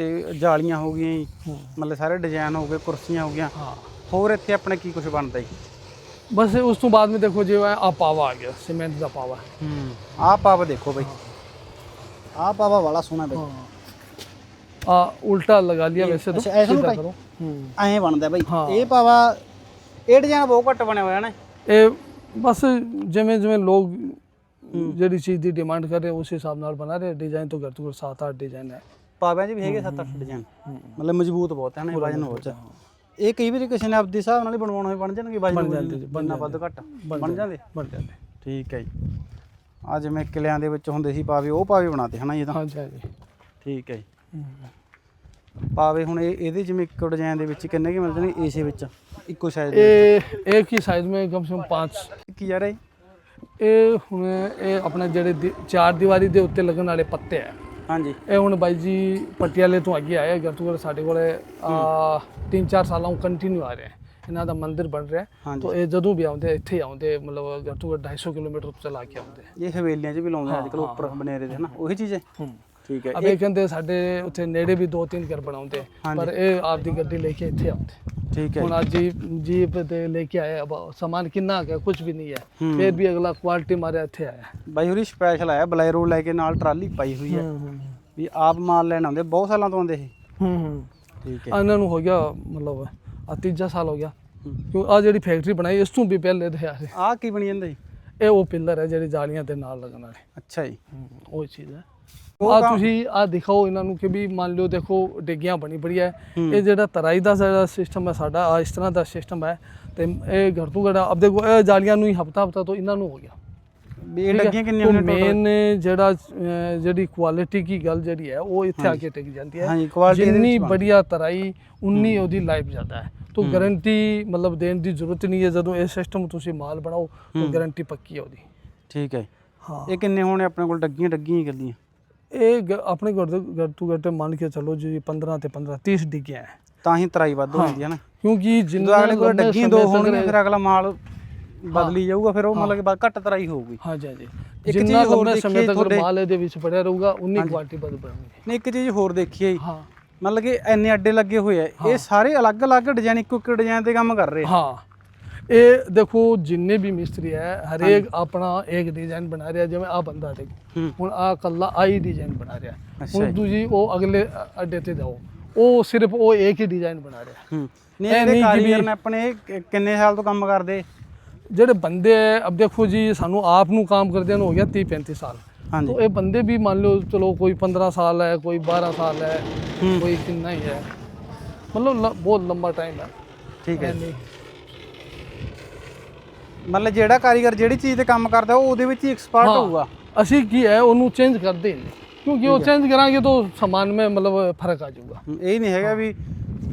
ਤੇ ਜਾਲੀਆਂ ਹੋ ਗਈਆਂ ਮਤਲਬ ਸਾਰੇ ਡਿਜ਼ਾਈਨ ਹੋ ਗਏ ਕੁਰਸੀਆਂ ਹੋ ਗਈਆਂ। ਹੋਰ ਇੱਥੇ ਆਪਣਾ ਕੀ ਕੁਝ ਬਣਦਾ ਜੀ? ਬਸ ਉਸ ਤੋਂ ਬਾਅਦ ਮੇ ਦੇਖੋ ਜੇ ਆ ਪਾਵਾ ਆ ਗਿਆ ਸੀਮੈਂਟ ਦਾ ਪਾਵਾ। ਹੂੰ ਆ ਪਾਵਾ ਦੇਖੋ ਬਈ। ਆ ਪਾਵਾ ਵਾਲਾ ਸੋਹਣਾ ਬਈ। ਆ ਉਲਟਾ ਲਗਾ ਲਿਆ ਵੈਸੇ ਤਾਂ ਐਸਾ ਨੂੰ ਕਰੋ। ਐਂ ਬਣਦਾ ਬਈ। ਇਹ ਪਾਵਾ ਇਹ ਡਿਜ਼ਾਈਨ ਬਹੁਤ ਘੱਟ ਬਣਿਆ ਹੋਇਆ ਨਾ। ਇਹ ਬਸ ਜਿਵੇਂ ਜਿਵੇਂ ਲੋਕ ਜਿਹੜੀ ਚੀਜ਼ ਦੀ ਡਿਮਾਂਡ ਕਰ ਰਹੇ ਉਸ ਹਿਸਾਬ ਨਾਲ ਬਣਾ ਰਹੇ ਡਿਜ਼ਾਈਨ ਤੋਂ ਘੱਟ ਤੋਂ ਘੱਟ 7-8 ਡਿਜ਼ਾਈਨ ਹੈ। ਪਾਵਿਆਂ 'ਚ ਵੀ ਹੈਗੇ 7-8 ਡਿਜ਼ਾਈਨ ਮਤਲਬ ਮਜ਼ਬੂਤ ਬਹੁਤ ਹੈ ਨਾ ਇਹ ਵਜਨ ਬਹੁਤ ਹੈ। ਇਹ ਕਈ ਵਾਰੀ ਕਿਸੇ ਨੇ ਆਪਦੇ ਹਿਸਾਬ ਨਾਲ ਹੀ ਬਣਵਾਉਣੇ ਹੋਏ ਬਣ ਜਾਣਗੇ ਵਜਨ ਬਣ ਜਾਂਦੇ ਬੰਨਾ ਵੱਧ ਘੱਟ। ਬਣ ਜਾਂਦੇ ਬਣ ਜਾਂਦੇ। ਠੀਕ ਹੈ ਜੀ। ਆ ਜਿਵੇਂ ਕਿਲਿਆਂ ਦੇ ਵਿੱਚ ਹੁੰਦੇ ਸੀ ਪਾਵੇ ਉਹ ਪਾਵੇ ਬਣਾਤੇ ਹਨਾ ਇਹ ਤਾਂ? ਹਾਂਜੀ ਠੀਕ ਹੈ ਜੀ। ਪਾਵੇ ਹੁਣ ਇਹ ਇਹਦੇ ਜਿਵੇਂ ਇੱਕ ਡਿਜ਼ਾਈਨ ਦੇ ਵਿੱਚ ਕਿੰਨੇ ਕੀ ਮਿਲ ਜਾਣਗੇ ਏਸੇ ਵਿੱਚ? ਇੱਕੋ ਸਾਈਜ਼ ਇਹ ਇੱਕ ਹੀ ਸਾਈਜ਼ ਮੇ ਕਮ ਸੇ ਕਮ ਪੰਜ? ਕੀ ਯਾਰ ਇਹ ਇਹ ਹੁਣ ਇਹ ਆਪਣੇ ਜਿਹੜੇ ਚਾਰ ਦੀਵਾਰੀ ਦੇ ਉੱਤੇ ਲੱਗਣ ਵਾਲੇ ਪੱਤੇ ਆ। ਹਾਂਜੀ। ਇਹ ਹੁਣ ਬਾਈ ਜੀ ਪਟਿਆਲੇ ਤੋਂ ਅੱਗੇ ਆਏ ਗਰਤੂਗੜ ਸਾਡੇ ਕੋਲੇ ਆ ਤਿੰਨ ਚਾਰ ਸਾਲਾਂ ਤੋਂ ਕੰਟੀਨਿਊ ਆ ਰਹੇ। ਹੈ ਇਹਨਾਂ ਦਾ ਮੰਦਿਰ ਬਣ ਰਿਹਾ। ਤਾਂ ਇਹ ਜਦੋਂ ਵੀ ਆਉਂਦੇ ਇੱਥੇ ਹੀ ਆਉਂਦੇ ਮਤਲਬ ਗਰਤੂਗੜ 250 ਕਿਲੋਮੀਟਰ ਚਲਾ ਕੇ ਆਉਂਦੇ। ਇਹ ਹਵੇਲੀਆਂ 'ਚ ਵੀ ਲਾਉਂਦੇ ਅੱਜ ਕੱਲ ਉੱਪਰ ਬਨੇਰੇ ਦੇ ਹਨਾ? ਉਹੀ ਚੀਜ਼ ਹੈ? ਹੂੰ। ਠੀਕ ਹੈ। ਅਬੇ ਕਹਿੰਦੇ ਸਾਡੇ ਉੱਥੇ ਨੇੜੇ ਵੀ ਦੋ ਤਿੰਨ ਘਰ ਬਣਾਉਂਦੇ ਪਰ ਇਹ ਆਪਦੀ ਗੱਡੀ ਲੈ ਕੇ ਇੱਥੇ ਆਉਂਦੇ। ਠੀਕ ਹੈ ਹੁਣ ਅੱਜ ਜੀਪ ਜੀਪ ਤੇ ਲੈ ਕੇ ਆਏ ਅਬ ਸਾਮਾਨ ਕਿੰਨਾ ਆ ਗਿਆ ਕੁਝ ਵੀ ਨਹੀਂ ਹੈ। ਫਿਰ ਵੀ ਅਗਲਾ ਕੁਆਲਿਟੀ ਮਾਰਿਆ ਇੱਥੇ ਆਇਆ। ਬਾਈ ਹੋਰੀ ਸਪੈਸ਼ਲ ਆਇਆ ਬਲੈਰੋ ਲੈ ਕੇ ਨਾਲ ਟਰਾਲੀ ਪਾਈ ਹੋਈ ਹੈ। ਵੀ ਆਪ ਮਾਲ ਲੈਣ ਆਉਂਦੇ ਬਹੁਤ ਸਾਲਾਂ ਤੋਂ ਆਉਂਦੇ ਇਹ। ਹੂੰ ਹੂੰ। ਠੀਕ ਹੈ। ਆ ਇਹਨਾਂ ਨੂੰ ਹੋ ਗਿਆ ਮਤਲਬ ਆ ਤੀਜਾ ਸਾਲ ਹੋ ਗਿਆ। ਕਿਉਂ ਆ ਜਿਹੜੀ ਫੈਕਟਰੀ ਬਣਾਈ ਇਸ ਤੋਂ ਵੀ ਪਹਿਲੇ ਦੇ ਆ। ਆਹ ਕੀ ਬਣੀ ਜਾਂਦਾ? ਜੀ ਇਹ ਉਹ ਪਿੱਲਰ ਹੈ ਜਿਹੜੀ ਜਾਲੀਆਂ ਦੇ ਨਾਲ ਲੱਗਣ ਵਾਲੇ। ਅੱਛਾ ਜੀ। ਉਹ ਚੀਜ਼ ਹੈ। ਆ ਤੁਸੀਂ ਆ ਦਿਖਾਓ ਇਹਨਾਂ ਨੂੰ ਕਿ ਵੀ ਮੰਨ ਲਓ ਦੇਖੋ ਡਿੱਗੀਆਂ ਬਣੀ ਬੜੀ ਹੈ। ਇਹ ਜਿਹੜਾ ਤਰਾਈ ਦਾ ਜਿਹੜਾ ਸਿਸਟਮ ਹੈ ਸਾਡਾ ਆ ਇਸ ਤਰ੍ਹਾਂ ਦਾ ਸਿਸਟਮ ਹੈ। ਤੇ ਇਹ ਘਰ ਤੋਂ ਘੜਾ ਅਬ ਦੇਖੋ ਇਹ ਜਾਲੀਆਂ ਨੂੰ ਹੀ ਹਫਤਾ ਹਫਤਾ ਤੋਂ ਇਹਨਾਂ ਨੂੰ ਹੋ ਗਿਆ। ਇਹ ਲੱਗੀਆਂ ਕਿੰਨੀਆਂ ਨੇ ਮੇਨ ਜਿਹੜਾ ਜਿਹੜੀ ਕੁਆਲਿਟੀ ਦੀ ਗੱਲ ਜਿਹੜੀ ਹੈ ਉਹ ਇੱਥੇ ਆ ਕੇ ਟਿਕ ਜਾਂਦੀ ਹੈ। ਹਾਂਜੀ ਕੁਆਲਿਟੀ ਜਿੰਨੀ ਬੜੀਆ ਤਰਾਈ ਉਨੀ ਉਹਦੀ ਲਾਈਫ ਜ਼ਿਆਦਾ ਹੈ। ਤੋ ਗਾਰੰਟੀ ਮਤਲਬ ਦੇਣ ਦੀ ਜ਼ਰੂਰਤ ਨਹੀਂ ਹੈ। ਜਦੋਂ ਇਹ ਸਿਸਟਮ ਤੁਸੀਂ ਮਾਲ ਬਣਾਓ ਤਾਂ ਗਾਰੰਟੀ ਪੱਕੀ ਹੈ ਉਹਦੀ। ਠੀਕ ਹੈ ਹਾਂ। ਇਹ ਕਿੰਨੇ ਹੋਣੇ ਆਪਣੇ ਕੋਲ? ਡੱਗੀਆਂ ਡੱਗੀਆਂ ਗੱਲੀਆਂ। ਇਹ ਗ- ਆਪਣੇ ਘਰ ਤੋਂ ਘਰ ਤੋਂ ਘੱਟ ਮੰਨ ਕੇ ਚੱਲੋ ਜੀ 15 ਤੇ 15 30 ਡਿੱਗੀਆਂ ਹੈ ਤਾਂ ਹੀ ਤਰਾਈ ਵੱਧ ਹੁੰਦੀ ਹੈ ਨਾ। ਕਿਉਂਕਿ ਜਦੋਂ ਜਿੰਨਾ ਅਗਲੇ ਕੋਲ ਲੰਬੇ ਡੱਗੀਆਂ ਸਮੇਂ ਦੋ ਤੱਕ ਹੋਣਗੀਆਂ ਰਹੇ- ਫਿਰ ਅਗਲਾ ਮਾਲ ਬਦਲੀ ਜਾਊਗਾ ਫਿਰ ਉਹ ਮਤਲਬ ਕਿ ਬਾਅਦ ਘੱਟ ਤਰਾਈ ਹੋਊਗੀ। ਹਾਂਜੀ ਹਾਂਜੀ ਇੱਕ ਜਿੰਨਾ ਚੀਜ਼ ਹੋਰ ਲੰਬੇ ਸਮੇਂ ਦੇਖੀਏ ਤੱਕ ਤੁਹਾਡੇ- ਮਾਲ ਇਹਦੇ ਵਿੱਚ ਪੜਿਆ ਰਹੂਗਾ ਉਨੀ ਕੁਆਲਿਟੀ ਬਦ ਬਣੂਗੀ ਨਹੀਂ ਇੱਕ ਚੀਜ਼ ਹੋਰ ਦੇਖੀਏ ਹਾਂ। ਮਤਲਬ ਕਿ ਐਨੇ ਅੱਡੇ ਲੱਗੇ ਹੋਏ ਆ ਇਹ ਸਾਰੇ ਅਲੱਗ-ਅਲੱਗ ਡਿਜ਼ਾਈਨ ਇੱਕੋ ਇੱਕ ਡਿਜ਼ਾਈਨ ਤੇ ਕੰਮ ਕਰ ਰਹੇ ਆ। हाँ ਇਹ ਦੇਖੋ ਜਿੰਨੇ ਵੀ ਮਿਸਤਰੀ ਹੈ ਹਰੇਕ ਆਪਣਾ ਇੱਕ ਡਿਜ਼ਾਈਨ ਬਣਾ ਰਿਹਾ ਜਿਵੇਂ ਆ ਬੰਦਾ ਦੇ ਹੁਣ ਆ ਕੱਲਾ ਆਈ ਡਿਜ਼ਾਈਨ ਬਣਾ ਰਿਹਾ। ਹੁਣ ਦੂਜੀ ਉਹ ਅਗਲੇ ਅੱਡੇ ਤੇ ਜਾਓ। ਉਹ ਸਿਰਫ ਉਹ ਇੱਕ ਹੀ ਡਿਜ਼ਾਈਨ ਬਣਾ ਰਿਹਾ। ਨਹੀਂ ਇਹਦੇ ਕਾਰੀਗਰ ਨੇ ਆਪਣੇ ਕਿੰਨੇ ਸਾਲ ਤੋਂ ਕੰਮ ਕਰਦੇ? ਜਿਹੜੇ ਬੰਦੇ ਅਬ ਦੇਖੋ ਜੀ ਸਾਨੂੰ ਆਪ ਨੂੰ ਕੰਮ ਕਰਦੇ ਨੂੰ ਹੋ ਗਿਆ 30 35 ਸਾਲ। ਤੋ ਇਹ ਬੰਦੇ ਵੀ ਮੰਨ ਲਓ ਚਲੋ ਕੋਈ 15 ਸਾਲ ਹੈ ਕੋਈ 12 ਸਾਲ ਹੈ ਕੋਈ ਕਿੰਨਾ ਹੀ ਹੈ। ਮਤਲਬ ਬਹੁਤ ਲੰਬਾ ਟਾਈਮ ਹੈ। ਠੀਕ ਹੈ ਮਤਲਬ ਜਿਹੜਾ ਕਾਰੀਗਰ ਜਿਹੜੀ ਚੀਜ਼ ਤੇ ਕੰਮ ਕਰਦਾ ਉਹ ਉਹਦੇ ਵਿੱਚ ਹੀ ਐਕਸਪਰਟ ਹੋਊਗਾ ਅਸੀਂ ਕੀ ਹੈ ਉਹਨੂੰ ਚੇਂਜ ਕਰਦੇ ਨਹੀਂ ਕਿਉਂਕਿ ਉਹ ਚੇਂਜ ਕਰਾਂਗੇ ਤਾਂ ਸਮਾਨ में मतलब फर्क आ जाऊगा ਹੂੰ, ਇਹ ਨਹੀਂ ਹੈਗਾ ਵੀ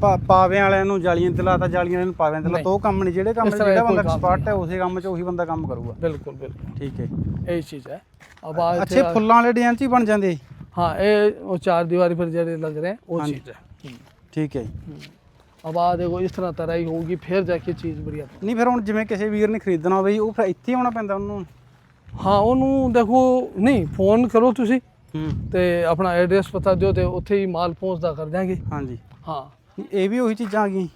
ਪਾ- ਪਾਵਿਆਂ ਵਾਲਿਆਂ ਨੂੰ ਜਾਲੀਆਂ ਤੇ ਲਾਤਾ ਜਾਲੀਆਂ ਵਾਲਿਆਂ ਨੂੰ ਪਾਵਿਆਂ ਤੇ ਲਾਤਾ ਉਹ ਕੰਮ ਨਹੀਂ ਜਿਹੜੇ ਕੰਮ ਇਸ ਤਰ੍ਹਾਂ ਜਿਹੜਾ ਕੋਈ ਬੰਦਾ ਕੰਮ ਐਕਸਪਰਟ ਹੈ ਉਸੇ ਕੰਮ 'ਚ ਉਹੀ ਬੰਦਾ ਕੰਮ ਕਰੂਗਾ बिल्कुल बिल्कुल ਠੀਕ ਹੈ यही चीज़ है अब आज ਅੱਛੇ ਫੁੱਲਾਂ ਵਾਲੇ ਡਿਜ਼ਾਈਨ 'ਚ ਹੀ ਬਣ ਜਾਂਦੇ ਇਹ? हाँ ये वो चार दीवारी पर जड़े लग रहे हैं वो चीज़ है हम्म। ਠੀਕ ਹੈ ਜੀ ਆਵਾਜ਼ ਕੋਈ ਇਸ ਤਰ੍ਹਾਂ ਤਰ੍ਹਾਂ ਹੀ ਹੋਊਗੀ ਫਿਰ ਜਾ ਕੇ ਚੀਜ਼ ਵਧੀਆ ਨਹੀਂ ਫਿਰ ਹੁਣ ਜਿਵੇਂ ਕਿਸੇ ਵੀਰ ਨੇ ਖਰੀਦਣਾ ਹੋਵੇ ਉਹ ਫਿਰ ਇੱਥੇ ਹੀ ਆਉਣਾ ਪੈਂਦਾ ਉਹਨੂੰ? ਹਾਂ ਉਹਨੂੰ ਦੇਖੋ ਨਹੀਂ ਫੋਨ ਕਰੋ ਤੁਸੀਂ ਤੇ ਆਪਣਾ ਐਡਰੈਸ ਪਤਾ ਦਿਓ ਤੇ ਉੱਥੇ ਹੀ ਮਾਲ ਪਹੁੰਚਦਾ ਕਰ ਦਿਆਂਗੇ। ਹਾਂਜੀ। ਹਾਂ। ਇਹ ਵੀ ਉਹੀ ਚੀਜ਼ਾਂ ਆ ਗਈਆਂ।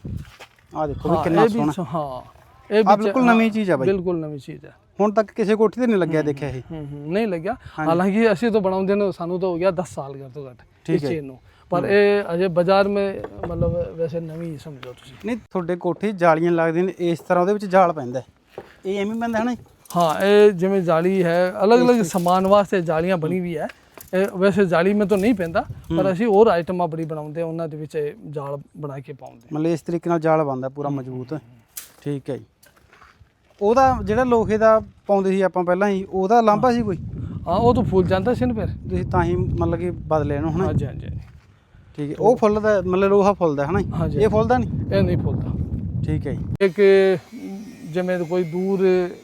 ਆ ਦੇਖੋ ਵੀ ਕਿੰਨਾ ਸੋਹਣਾ। ਹਾਂ ਇਹ ਬਿਲਕੁਲ ਨਵੀਂ ਚੀਜ਼ ਆ ਬਾਈ। ਬਿਲਕੁਲ ਨਵੀਂ ਚੀਜ਼ ਹੈ ਹੁਣ ਤੱਕ ਕਿਸੇ ਕੋਠੀ ਤੇ ਨਹੀਂ ਲੱਗਿਆ ਦੇਖਿਆ ਇਹ। ਨਹੀਂ ਲੱਗਿਆ। ਹਾਲਾਂਕਿ ਅਸੀਂ ਤਾਂ ਬਣਾਉਂਦੇ ਨੇ ਸਾਨੂੰ ਤਾਂ ਹੋ ਗਿਆ 10 ਸਾਲ ਘੱਟ ਤੋਂ ਘੱਟ ਠੀਕ ਹੈ। ਚੀਜ਼ ਨੂੰ। ਪਰ ਇਹ ਅਜੇ ਬਾਜ਼ਾਰ ਮੇ ਮਤਲਬ ਵੈਸੇ ਨਵੀਂ ਸਮਝੋ ਤੁਸੀਂ। ਨਹੀਂ ਤੁਹਾਡੇ ਕੋਠੇ 'ਚ ਜਾਲੀਆਂ ਲੱਗਦੀਆਂ ਨੇ ਇਸ ਤਰ੍ਹਾਂ ਉਹਦੇ ਵਿੱਚ ਜਾਲ ਪੈਂਦਾ ਹੈ। ਇਹ ਐਵੇਂ ਪੈਂਦਾ ਹੈ ਨਾ ਜੀ? ਹਾਂ ਇਹ ਜਿਵੇਂ ਜਾਲੀ ਹੈ ਅਲੱਗ-ਅਲੱਗ ਸਮਾਨ ਵਾਸਤੇ ਜਾਲੀਆਂ ਬਣੀ ਵੀ ਹੈ। ਇਹ ਵੈਸੇ ਜਾਲੀ ਮੇ ਤਾਂ ਨਹੀਂ ਪੈਂਦਾ ਪਰ ਅਸੀਂ ਹੋਰ ਆਈਟਮਾਂ ਬੜੀ ਬਣਾਉਂਦੇ ਉਹਨਾਂ ਦੇ ਵਿੱਚ ਇਹ ਜਾਲ ਬਣਾ ਕੇ ਪਾਉਂਦੇ ਮਤਲਬ ਇਸ ਤਰੀਕੇ ਨਾਲ ਜਾਲ ਬਣਦਾ ਪੂਰਾ ਮਜ਼ਬੂਤ। ਠੀਕ ਹੈ ਜੀ। ਉਹਦਾ ਜਿਹੜਾ ਲੋਹੇ ਦਾ ਪਾਉਂਦੇ ਸੀ ਆਪਾਂ ਪਹਿਲਾਂ ਹੀ ਉਹਦਾ ਲਾਂਭਾ ਸੀ ਕੋਈ? ਹਾਂ ਉਹ ਤਾਂ ਫੁੱਲ ਜਾਂਦਾ ਸੀ ਨਾ ਫਿਰ। ਤੁਸੀਂ ਤਾਂ ਹੀ ਮਤਲਬ ਕਿ ਬਦਲੇ ਇਹਨੂੰ ਹਨਾ ਹਾਂਜੀ ਹਾਂਜੀ ਹਾਂਜੀ। ਠੀਕ ਹੈ। ਉਹ ਫੁੱਲਦਾ ਮਤਲਬ ਲੋਹਾ ਫੁੱਲਦਾ ਹੈ ਨਾ। ਇਹ ਫੁੱਲਦਾ ਨਹੀਂ? ਇਹ ਨਹੀਂ ਫੁੱਲਦਾ। ਠੀਕ ਹੈ ਜੀ। ਇੱਕ ਜਿਵੇਂ ਕੋਈ ਦੂਰ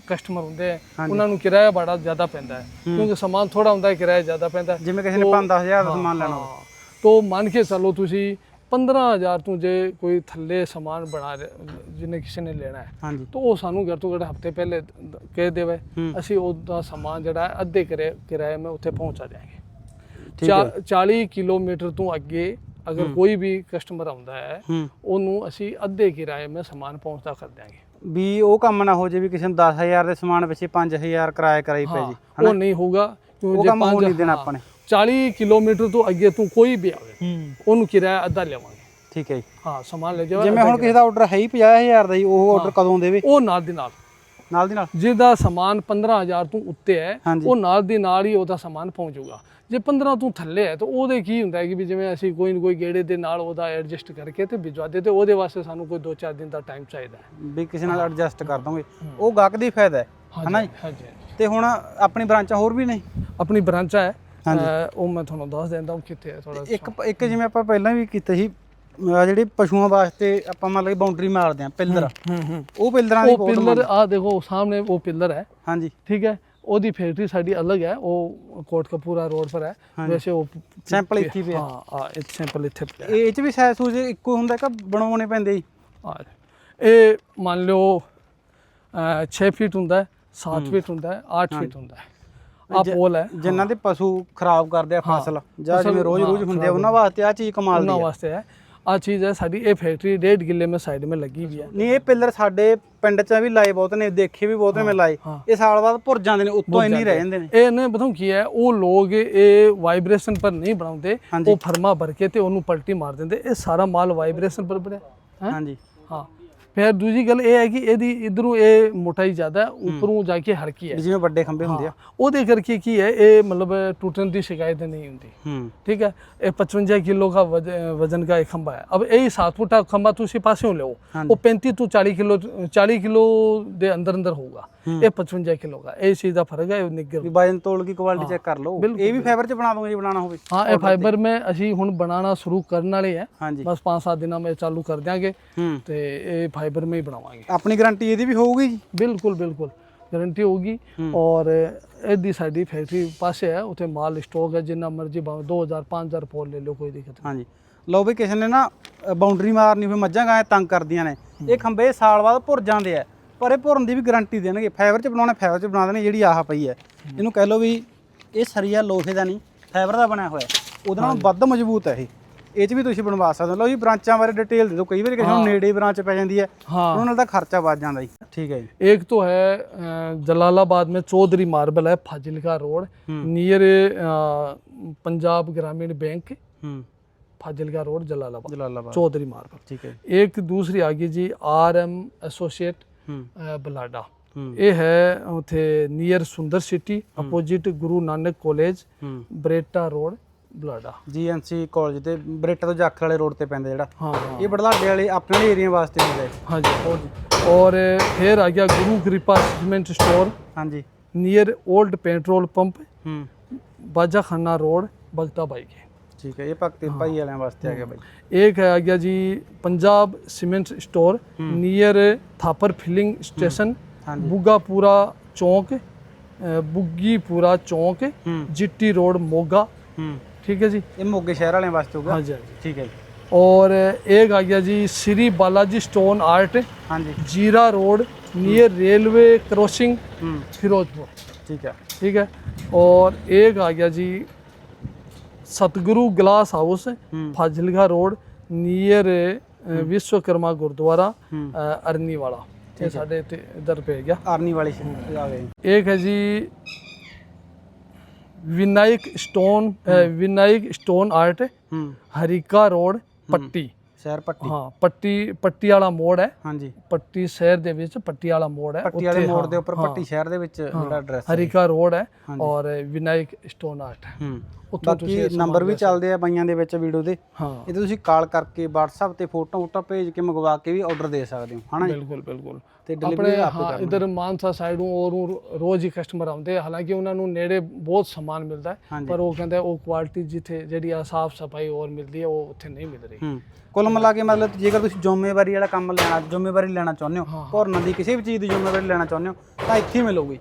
ਕਸਟਮਰ ਹੁੰਦੇ ਆ। ਉਹਨਾਂ ਨੂੰ ਕਿਰਾਇਆ ਬੜਾ ਜ਼ਿਆਦਾ ਪੈਂਦਾ ਹੈ। ਕਿਉਂਕਿ ਸਮਾਨ ਥੋੜਾ ਹੁੰਦਾ ਹੈ ਕਿਰਾਇਆ ਜ਼ਿਆਦਾ ਪੈਂਦਾ। ਜਿਵੇਂ ਕਿਸੇ ਨੇ 5-10000 ਦਾ ਸਮਾਨ ਲੈਣਾ ਹੋਵੇ ਤੋ ਮੰਨ ਕੇ ਚੱਲੋ ਤੁਸੀਂ 15000 ਤੋਂ ਜੇ ਕੋਈ ਥੱਲੇ ਸਮਾਨ ਬਣਾ ਜਿਹਨੇ ਕਿਸੇ ਨੇ ਲੈਣਾ ਹੈ ਤਾਂ ਉਹ ਸਾਨੂੰ ਘਰ ਤੋਂ ਘੱਟ ਹਫ਼ਤੇ ਪਹਿਲੇ ਦ- ਕਹਿ ਦੇਵੇ। ਅਸੀਂ ਉਹਦਾ ਸਮਾਨ ਜਿਹੜਾ ਅੱਧੇ ਕਿਰਾਏ ਮੈਂ ਉੱਥੇ ਪਹੁੰਚਾ ਦਿਆਂਗੇ। 40 ਕਿਲੋਮੀਟਰ ਤੋਂ ਅੱਗੇ ਅਗਰ ਕੋਈ ਵੀ ਕਸਟਮਰ ਆਉਂਦਾ ਹੈ ਉਹਨੂੰ ਅਸੀਂ ਅੱਧੇ ਕਿਰਾਏ ਮੈਂ ਸਮਾਨ ਪਹੁੰਚਦਾ ਕਰ ਦਿਆਂਗੇ। ਵੀ ਉਹ ਕੰਮ ਨਾ ਹੋ ਜੇ ਵੀ ਕਿਸੇ ਨੂੰ 10000 ਦੇ ਸਮਾਨ ਪਿੱਛੇ 5000 ਕਿਰਾਇਆ ਕਰਾਈ ਪੈ ਜੀ ਉਹ ਨਹੀਂ ਉਹ ਕਿਉਂ ਜੇ ਕੰਮ ਹੋਣ ਪੰਜ ਨਹੀਂ ਦੇਣਾ ਆਪਾਂ ਨੇ। 40 ਕਿਲੋਮੀਟਰ ਤੋਂ ਅੱਗੇ ਤੂੰ ਕੋਈ ਵੀ ਆਵੇ ਉਹਨੂੰ ਕਿਰਾਇਆ ਅੱਧਾ ਲਵਾਂਗੇ। ਠੀਕ ਹੈ ਜੀ। ਹਾਂ ਸਮਾਨ ਲੈ ਜਾਵੇ ਜਿਵੇਂ ਹੁਣ ਕਿਸੇ ਦਾ ਆਰਡਰ ਹੈ ਹੀ 50000 ਦਾ ਜੀ ਉਹ ਆਰਡਰ ਕਦੋਂ ਦੇਵੇ? ਉਹ ਨਾਲ ਦੀ ਨਾਲ। ਨਾਲ ਦੀ ਨਾਲ? ਜਿਹਦਾ ਸਮਾਨ 15000 ਤੋਂ ਉੱਤੇ ਹੈ। ਉਹ ਨਾਲ ਦੀ ਨਾਲ ਹੀ ਉਹਦਾ ਸਮਾਨ ਪਹੁੰਚੂਗਾ ਜੇ 15 ਤੋਂ ਥੱਲੇ ਹੈ ਤਾਂ ਉਹਦੇ ਕੀ ਹੁੰਦਾ ਹੈ ਕਿ ਵੀ ਜਿਵੇਂ ਅਸੀਂ ਕੋਈ ਨਾ ਕੋਈ ਗੇੜੇ ਦੇ ਨਾਲ ਉਹਦਾ ਐਡਜਸਟ ਕਰਕੇ ਤੇ ਭਿਜਵਾ ਦੇ ਤੇ ਉਹਦੇ ਵਾਸਤੇ ਸਾਨੂੰ ਕੋਈ 2-4 ਦਿਨ ਦਾ ਟਾਈਮ ਚਾਹੀਦਾ ਹੈ। ਵੀ ਕਿਸੇ ਨਾਲ ਐਡਜਸਟ ਕਰ ਦੋਗੇ। ਉਹ ਗਾਹਕ ਦੀ ਫਾਇਦਾ ਹੈ ਹਨਾ ਜੀ। ਤੇ ਹੁਣ ਆਪਣੀ ਬ੍ਰਾਂਚਾਂ ਹੋਰ ਵੀ ਨੇ ਆਪਣੀ ਬ੍ਰਾਂਚਾ ਹੈ। ਉਹ ਮੈਂ ਤੁਹਾਨੂੰ ਦੱਸ ਦਿੰਦਾ ਹਾਂ ਕਿੱਥੇ ਹੈ ਥੋੜਾ ਇੱਕ ਇੱਕ ਜਿਵੇਂ ਆਪਾਂ ਪਹਿਲਾਂ ਵੀ ਕੀਤਾ ਸੀ ਅਹ ਜਿਹੜੇ ਪਸ਼ੂਆਂ ਵਾਸਤੇ ਆਪਾਂ ਮੰਨ ਲਓ ਬਾਉਂਡਰੀ ਮਾਰਦੇ ਆ ਪਿੱਲਰ ਹੂੰ ਹੂੰ ਉਹ ਪਿੱਲਰਾਂ ਦੀ ਉਹ ਬਹੁਤ ਪਿੱਲਰ ਆ ਦੇਖੋ ਸਾਹਮਣੇ ਉਹ ਪਿੱਲਰ ਹੈ ਹਾਂਜੀ ठीक है ਉਹਦੀ ਫੈਕਟਰੀ ਸਾਡੀ ਅਲੱਗ ਹੈ ਉਹ ਕੋਟਕਪੂਰਾ ਰੋਡ ਪਰ ਹੈ ਵੈਸੇ ਉਹ ਸੈਂਪਲ ਇੱਥੇ ਹੀ ਪਿਆ ਹਾਂ ਆ ਇਹ ਸੈਂਪਲ ਇੱਥੇ ਪਿਆ ਇਹ ਚ ਵੀ ਸਾਈਜ਼ ਸੂਜ ਇੱਕੋ ਹੁੰਦਾ ਕਿ ਬਣਾਉਣੇ ਪੈਂਦੇ ਜੀ ਆ ਇਹ ਮੰਨ ਲਓ 6 ਫੀਟ ਹੁੰਦਾ ਹੈ 7 ਫੀਟ ਹੁੰਦਾ ਹੈ 8 ਫੀਟ ਹੁੰਦਾ ਹੈ ਆ ਪੋਲ ਹੈ ਜਿਨ੍ਹਾਂ ਦੇ ਪਸ਼ੂ ਖਰਾਬ ਕਰਦੇ ਆ ਫਸਲ ਜਾਂ ਫਸਲ, ਜਿਵੇਂ ਰੋਜ਼-ਰੋਜ਼ ਹਾਂ, ਹੁੰਦੇ ਆ ਉਹਨਾਂ ਵਾਸਤੇ ਆ ਚੀਜ਼ ਕਮਾਲ ਦੀ ਉਹਨਾਂ ਹੈ ਵਾਸਤੇ ਹੈ ਆ ਚੀਜ਼ ਹੈ ਸਾਡੀ ਇਹ ਫੈਕਟਰੀ ਡੇਢ ਕਿੱਲੇ ਮੇ ਸਾਈਡ ਮੇ ਲੱਗੀ ਵੀ ਹੈ ਨਹੀਂ ਇਹ ਪਿੱਲਰ ਸਾਡੇ ਪਿੰਡ 'ਚ ਵੀ ਲਾਏ ਬਹੁਤ ਨੇ ਦੇਖੇ ਵੀ ਬਹੁਤ ਨੇ ਮੈਂ ਲਾਏ। ਇਹ ਸਾਲ ਬਾਅਦ ਭੁਰ ਜਾਂਦੇ ਨੇ ਉੱਤੋਂ ਇੰਨੀ ਰਹਿ ਜਾਂਦੇ ਨੇ। ਇਹ ਨੇ ਬਤਾਉਂ ਕੀ ਹੈ ਉਹ ਲੋਕ ਇਹ ਵਾਈਬ੍ਰੇਸ਼ਨ ਪਰ ਨਹੀਂ ਬਣਾਉਂਦੇ ਉਹ ਫਰਮਾ ਭਰ ਕੇ ਤੇ ਉਹਨੂੰ ਪਲਟੀ ਮਾਰ ਦਿੰਦੇ ਇਹ ਸਾਰਾ ਮਾਲ ਵਾਈਬ੍ਰੇਸ਼ਨ ਪਰ ਬਣਿਆ। ਹਾਂਜੀ। ਹਾਂ। ਫਿਰ ਦੂਜੀ ਗੱਲ ਇਹ ਹੈ ਕਿ ਇਹਦੀ ਇਧਰੋਂ ਇਹ ਮੋਟਾਈ ਜ਼ਿਆਦਾ ਹੈ ਉੱਪਰੋਂ ਜਾ ਕੇ ਹਲਕੀ ਹੈ। ਜਿਵੇਂ ਵੱਡੇ ਖੰਭੇ ਹੁੰਦੇ ਆ। ਉਹਦੇ ਕਰਕੇ ਕੀ ਹੈ ਇਹ ਮਤਲਬ ਟੁੱਟਣ ਦੀ ਸ਼ਿਕਾਇਤ ਨਹੀਂ ਹੁੰਦੀ। ਠੀਕ ਹੈ ਇਹ 55 ਕਿਲੋ ਦਾ ਵਜ਼ਨ ਦਾ ਇੱਕ ਖੰਭਾ ਹੈ। ਅਬ ਇਹ 7 ਫੁੱਟ ਦਾ ਖੰਭਾ ਤੁਸੀਂ ਪਾਸਿਓਂ ਲਿਓ ਉਹ 35 ਤੋਂ 40 ਕਿਲੋ 40 ਕਿਲੋ ਦੇ ਅੰਦਰ ਅੰਦਰ ਹੋਊਗਾ। ਇਹ 55 ਕਿਲੋ ਦਾ। ਇਹ ਚੀਜ਼ ਦਾ ਫ਼ਰਕ ਹੈ ਨਿੱਗਰ ਵੀ ਵਜਨ ਤੋਲ ਕੀ ਕੁਆਲਿਟੀ ਚੈੱਕ ਕਰ ਲਓ। ਇਹ ਵੀ ਫਾਈਬਰ ਚ ਬਣਾ ਜੇ ਬਣਾਉਣਾ ਹੋਵੇ। ਹਾਂ ਇਹ ਫਾਈਬਰ ਮੈਂ ਅਸੀਂ ਹੁਣ ਬਣਾਉਣਾ ਸ਼ੁਰੂ ਕਰਨ ਵਾਲੇ ਆ। ਬਸ 5-7 ਦਿਨਾਂ ਵਿੱਚ ਚਾਲੂ ਕਰ ਦਿਆਂਗੇ। ਤੇ ਇਹ ਫਾਈਬਰ ਮੈਂ ਹੀ ਬਣਾਵਾਂਗੇ। ਆਪਣੀ ਗਾਰੰਟੀ ਇਹਦੀ ਵੀ ਹੋਊਗੀ ਜੀ? ਬਿਲਕੁਲ ਬਿਲਕੁਲ। ਗਾਰੰਟੀ ਹੋਊਗੀ। ਔਰ ਇਹਦੀ ਸਾਡੀ ਫੈਕਟਰੀ ਪਾਸੇ ਹੈ ਉੱਥੇ ਮਾਲ ਸਟਾਕ ਹੈ ਜਿੰਨਾ ਮਰਜ਼ੀ ਭਾਵੇਂ 2000 5000 ਪੋਲ ਲੈ ਲਓ ਕੋਈ ਦਿੱਕਤ ਹਾਂਜੀ। ਲਓ ਵੀ ਕਿਸੇ ਨੇ ਨਾ ਬਾਉਂਡਰੀ ਮਾਰਨੀ ਹੋਵੇ ਮੱਝਾਂ ਗਾਂ ਤੰਗ ਕਰਦੀਆਂ ਨੇ। ਇਹ ਖੰਬੇ ਸਾਲ ਬਾਅਦ ਭੁਰ ਜਾਂਦੇ ਆ। ਪਰ ਇਹ ਭੁਰਨ ਦੀ ਵੀ ਗਾਰੰਟੀ ਦੇਣਗੇ ਫਾਈਬਰ 'ਚ ਬਣਾਉਣਾ ਫਾਈਬਰ 'ਚ ਬਣਾ ਦੇਣੇ ਜਿਹੜੀ ਆਹ ਪਈ ਹੈ ਇਹਨੂੰ ਕਹਿ ਲਓ ਵੀ ਇਹ ਸਰੀਆ ਲੋਹੇ ਦਾ ਨਹੀਂ ਫਾਈਬਰ ਦਾ ਬਣਿਆ ਹੋਇਆ ਉਹਦੇ ਨਾਲ ਵੱਧ ਮਜ਼ਬੂਤ ਹੈ ਇਹ ਇਹ 'ਚ ਵੀ ਤੁਸੀਂ ਬਣਵਾ ਸਕਦੇ ਹੋ ਲਓ ਜੀ ਬ੍ਰਾਂਚਾਂ ਬਾਰੇ ਡਿਟੇਲ ਦੇ ਦਿਓ ਕਈ ਵਾਰੀ ਕਿਸੇ ਨੂੰ ਨੇੜੇ ਬ੍ਰਾਂਚ ਪੈ ਜਾਂਦੀ ਹੈ हाँ ਉਹਨਾਂ ਨਾਲ ਤਾਂ ਖਰਚਾ ਵੱਧ ਜਾਂਦਾ ਜੀ ਠੀਕ ਹੈ ਜੀ एक तो है अ, जलालाबाद में चौधरी मार्बल है फाजिलका रोड नियर पंजाब ग्रामीण बैंक ਹੂੰ फाजिलका रोड जलालाबाद ਜਲਾਲਾਬਾਦ चौधरी मार्बल ਠੀਕ ਹੈ एक दूसरी आगे जी आर एम एसोसिएट ਹੂੰ ਬਲਾਡਾ। ਇਹ ਹੈ ਉਥੇ near Sundar city opposite Guru Nanak college Bareta road Balada. GNC college ਤੇ ਬਰੇਟਾ ਤੋਂ ਜਾਖਲ ਵਾਲੇ ਰੋਡ ਤੇ ਪੈਂਦਾ ਜਿਹੜਾ। ਹਾਂ ਇਹ ਬੜਲਾਡੇ ਵਾਲੇ ਆਪਣੇ ਏਰੀਆ ਵਾਸਤੇ ਹੁੰਦਾ ਹੈ। ਹਾਂਜੀ। ਔਰ ਫਿਰ ਆ ਗਿਆ ਗੁਰੂ ਕਿਰਪਾ ਸੀਮੈਂਟ ਸਟੋਰ ਹਾਂਜੀ। ਨੀਅਰ 올ਡ ਪੈਟਰੋਲ ਪੰਪ ਹੂੰ। ਬਾਜਾ ਖਾਨਾ ਰੋਡ ਬਗਤਾ ਬਾਈ ਠੀਕ ਹੈ ਇਹ ਭਗਤੀ ਭਾਈ ਵਾਲਿਆਂ ਵਾਸਤੇ ਆ ਗਿਆ ਬਾਈ एक है आ गया जी Punjab cement store near Thapar filling station हाँ जी। बुगापुरा चौक अ, बुग्गीपुरा चौक ਹੂੰ जिट्टी रोड मोगा ਹੂੰ ठीक है जी ਇਹ ਮੋਗੇ ਸ਼ਹਿਰ ਵਾਲਿਆਂ ਵਾਸਤੇ ਹੋਊਗਾ हाँ जी हाँ जी ਠੀਕ ਹੈ ਜੀ और एक आ गया जी श्री बालाजी स्टोन आर्ट ਹਾਂਜੀ Zira road near railway crossing ਹੂੰ फिरोजपुर ਠੀਕ ਹੈ ठीक है और एक आ गया जी सतगुरु ग्लास हाउस ਹੂੰ फाजिलका रोड ਨੀਅਰ ਵਿਸ਼ਵਕਰਮਾ ਗੁਰਦੁਆਰਾ ਹੂੰ ਅ, ਅਰਨੀ ਵਾਲਾ ਇਹ ਸਾਡੇ ਇੱਥੇ ਇੱਧਰ ਪੈ ਗਿਆ ਆਰਨੀ ਵਾਲੀ ਸ਼ਹਿਰ ਆ ਗਏ ਇੱਕ ਹੈ ਜੀ ਵਿਨਾਇਕ ਸਟੋਨ ਅ, ਵਿਨਾਇਕ ਸਟੋਨ ਆਰਟ ਹੂੰ ਹਰੀਕਾ ਰੋਡ ਪੱਟੀ ਸ਼ਹਿਰ ਪੱਟੀ। ਹਾਂ ਪੱਟੀ ਪੱਟੀ ਵਾਲਾ ਮੋੜ ਹੈ। ਹਾਂਜੀ। ਪੱਟੀ ਸ਼ਹਿਰ ਦੇ ਵਿੱਚ ਪੱਟੀ ਵਾਲਾ ਮੋੜ ਹੈ। ਪੱਟੀ ਵਾਲੇ ਮੋੜ ਹਾਂ, ਦੇ ਉੱਪਰ ਹਾਂ, ਪੱਟੀ ਸ਼ਹਿਰ ਦੇ ਵਿੱਚ ਜਿਹੜਾ ਐਡਰੈਸ ਹਰੀਕਾ ਰੋਡ ਹੈ। ਔਰ ਵਿਨਾਇਕ ਸਟੋਨ ਆਰਟ ਹੈ। ਹੂੰ। ਉੱਥੋਂ ਤੁਸੀਂ ਨੰਬਰ ਵੀ ਚੱਲਦੇ ਆ ਬਾਈਆਂ ਦੇ ਵਿੱਚ ਵੀਡੀਓ ਦੇ। ਹਾਂ। ਇਹ ਤੁਸੀਂ ਕਾਲ ਕਰਕੇ WhatsApp ਤੇ ਫੋਟੋ ਫੋਟੋ ਭੇਜ ਕੇ ਮੰਗਵਾ ਕੇ ਵੀ ਆਰਡਰ ਦੇ ਸਕਦੇ ਹੋ ਹਨਾ ਜੀ? ਬਿਲਕੁਲ ਬਿਲਕੁਲ। ਤੇ ਡਿਲੀਵਰੀ ਆਪੇ ਹਾਂ ਇਧਰ ਮਾਨਸਾ ਸਾਈਡ ਨੂੰ ਔਰ ਰੋਜ਼ ਹੀ ਕਸਟਮਰ ਆਉਂਦੇ। ਹਾਲਾਂਕਿ ਉਹਨਾਂ ਨੂੰ ਨੇੜੇ ਬਹੁਤ ਸਮਾਨ ਮਿਲਦਾ ਹੈ। ਪਰ ਉਹ ਕਹਿੰਦੇ ਉਹ ਕੁਆਲਿਟੀ ਜਿੱਥੇ ਜਿਹੜੀ ਆ ਸਾਫ਼ ਸਫ਼ਾਈ ਹੋਰ ਮਿਲਦੀ ਹੈ ਉਹ ਉੱਥੇ ਨਹੀਂ ਮਿਲ ਰਹੀ। ਕੁੱਲ ਮਿਲਾ ਕੇ ਮਤਲਬ ਜੇਕਰ ਤੁਸੀਂ ਜ਼ਿੰਮੇਵਾਰੀ ਵਾਲਾ ਕੰਮ ਲੈਣਾ ਜ਼ਿੰਮੇਵਾਰੀ ਲੈਣਾ ਚਾਹੁੰਦੇ ਹੋ ਭਰਨ ਦੀ ਕਿਸੇ ਵੀ ਚੀਜ਼ ਦੀ ਜ਼ਿੰਮੇਵਾਰੀ ਲੈਣਾ ਚਾਹੁੰਦੇ ਹੋ ਤਾਂ ਇੱਥੇ ਮਿਲੂਗੀ।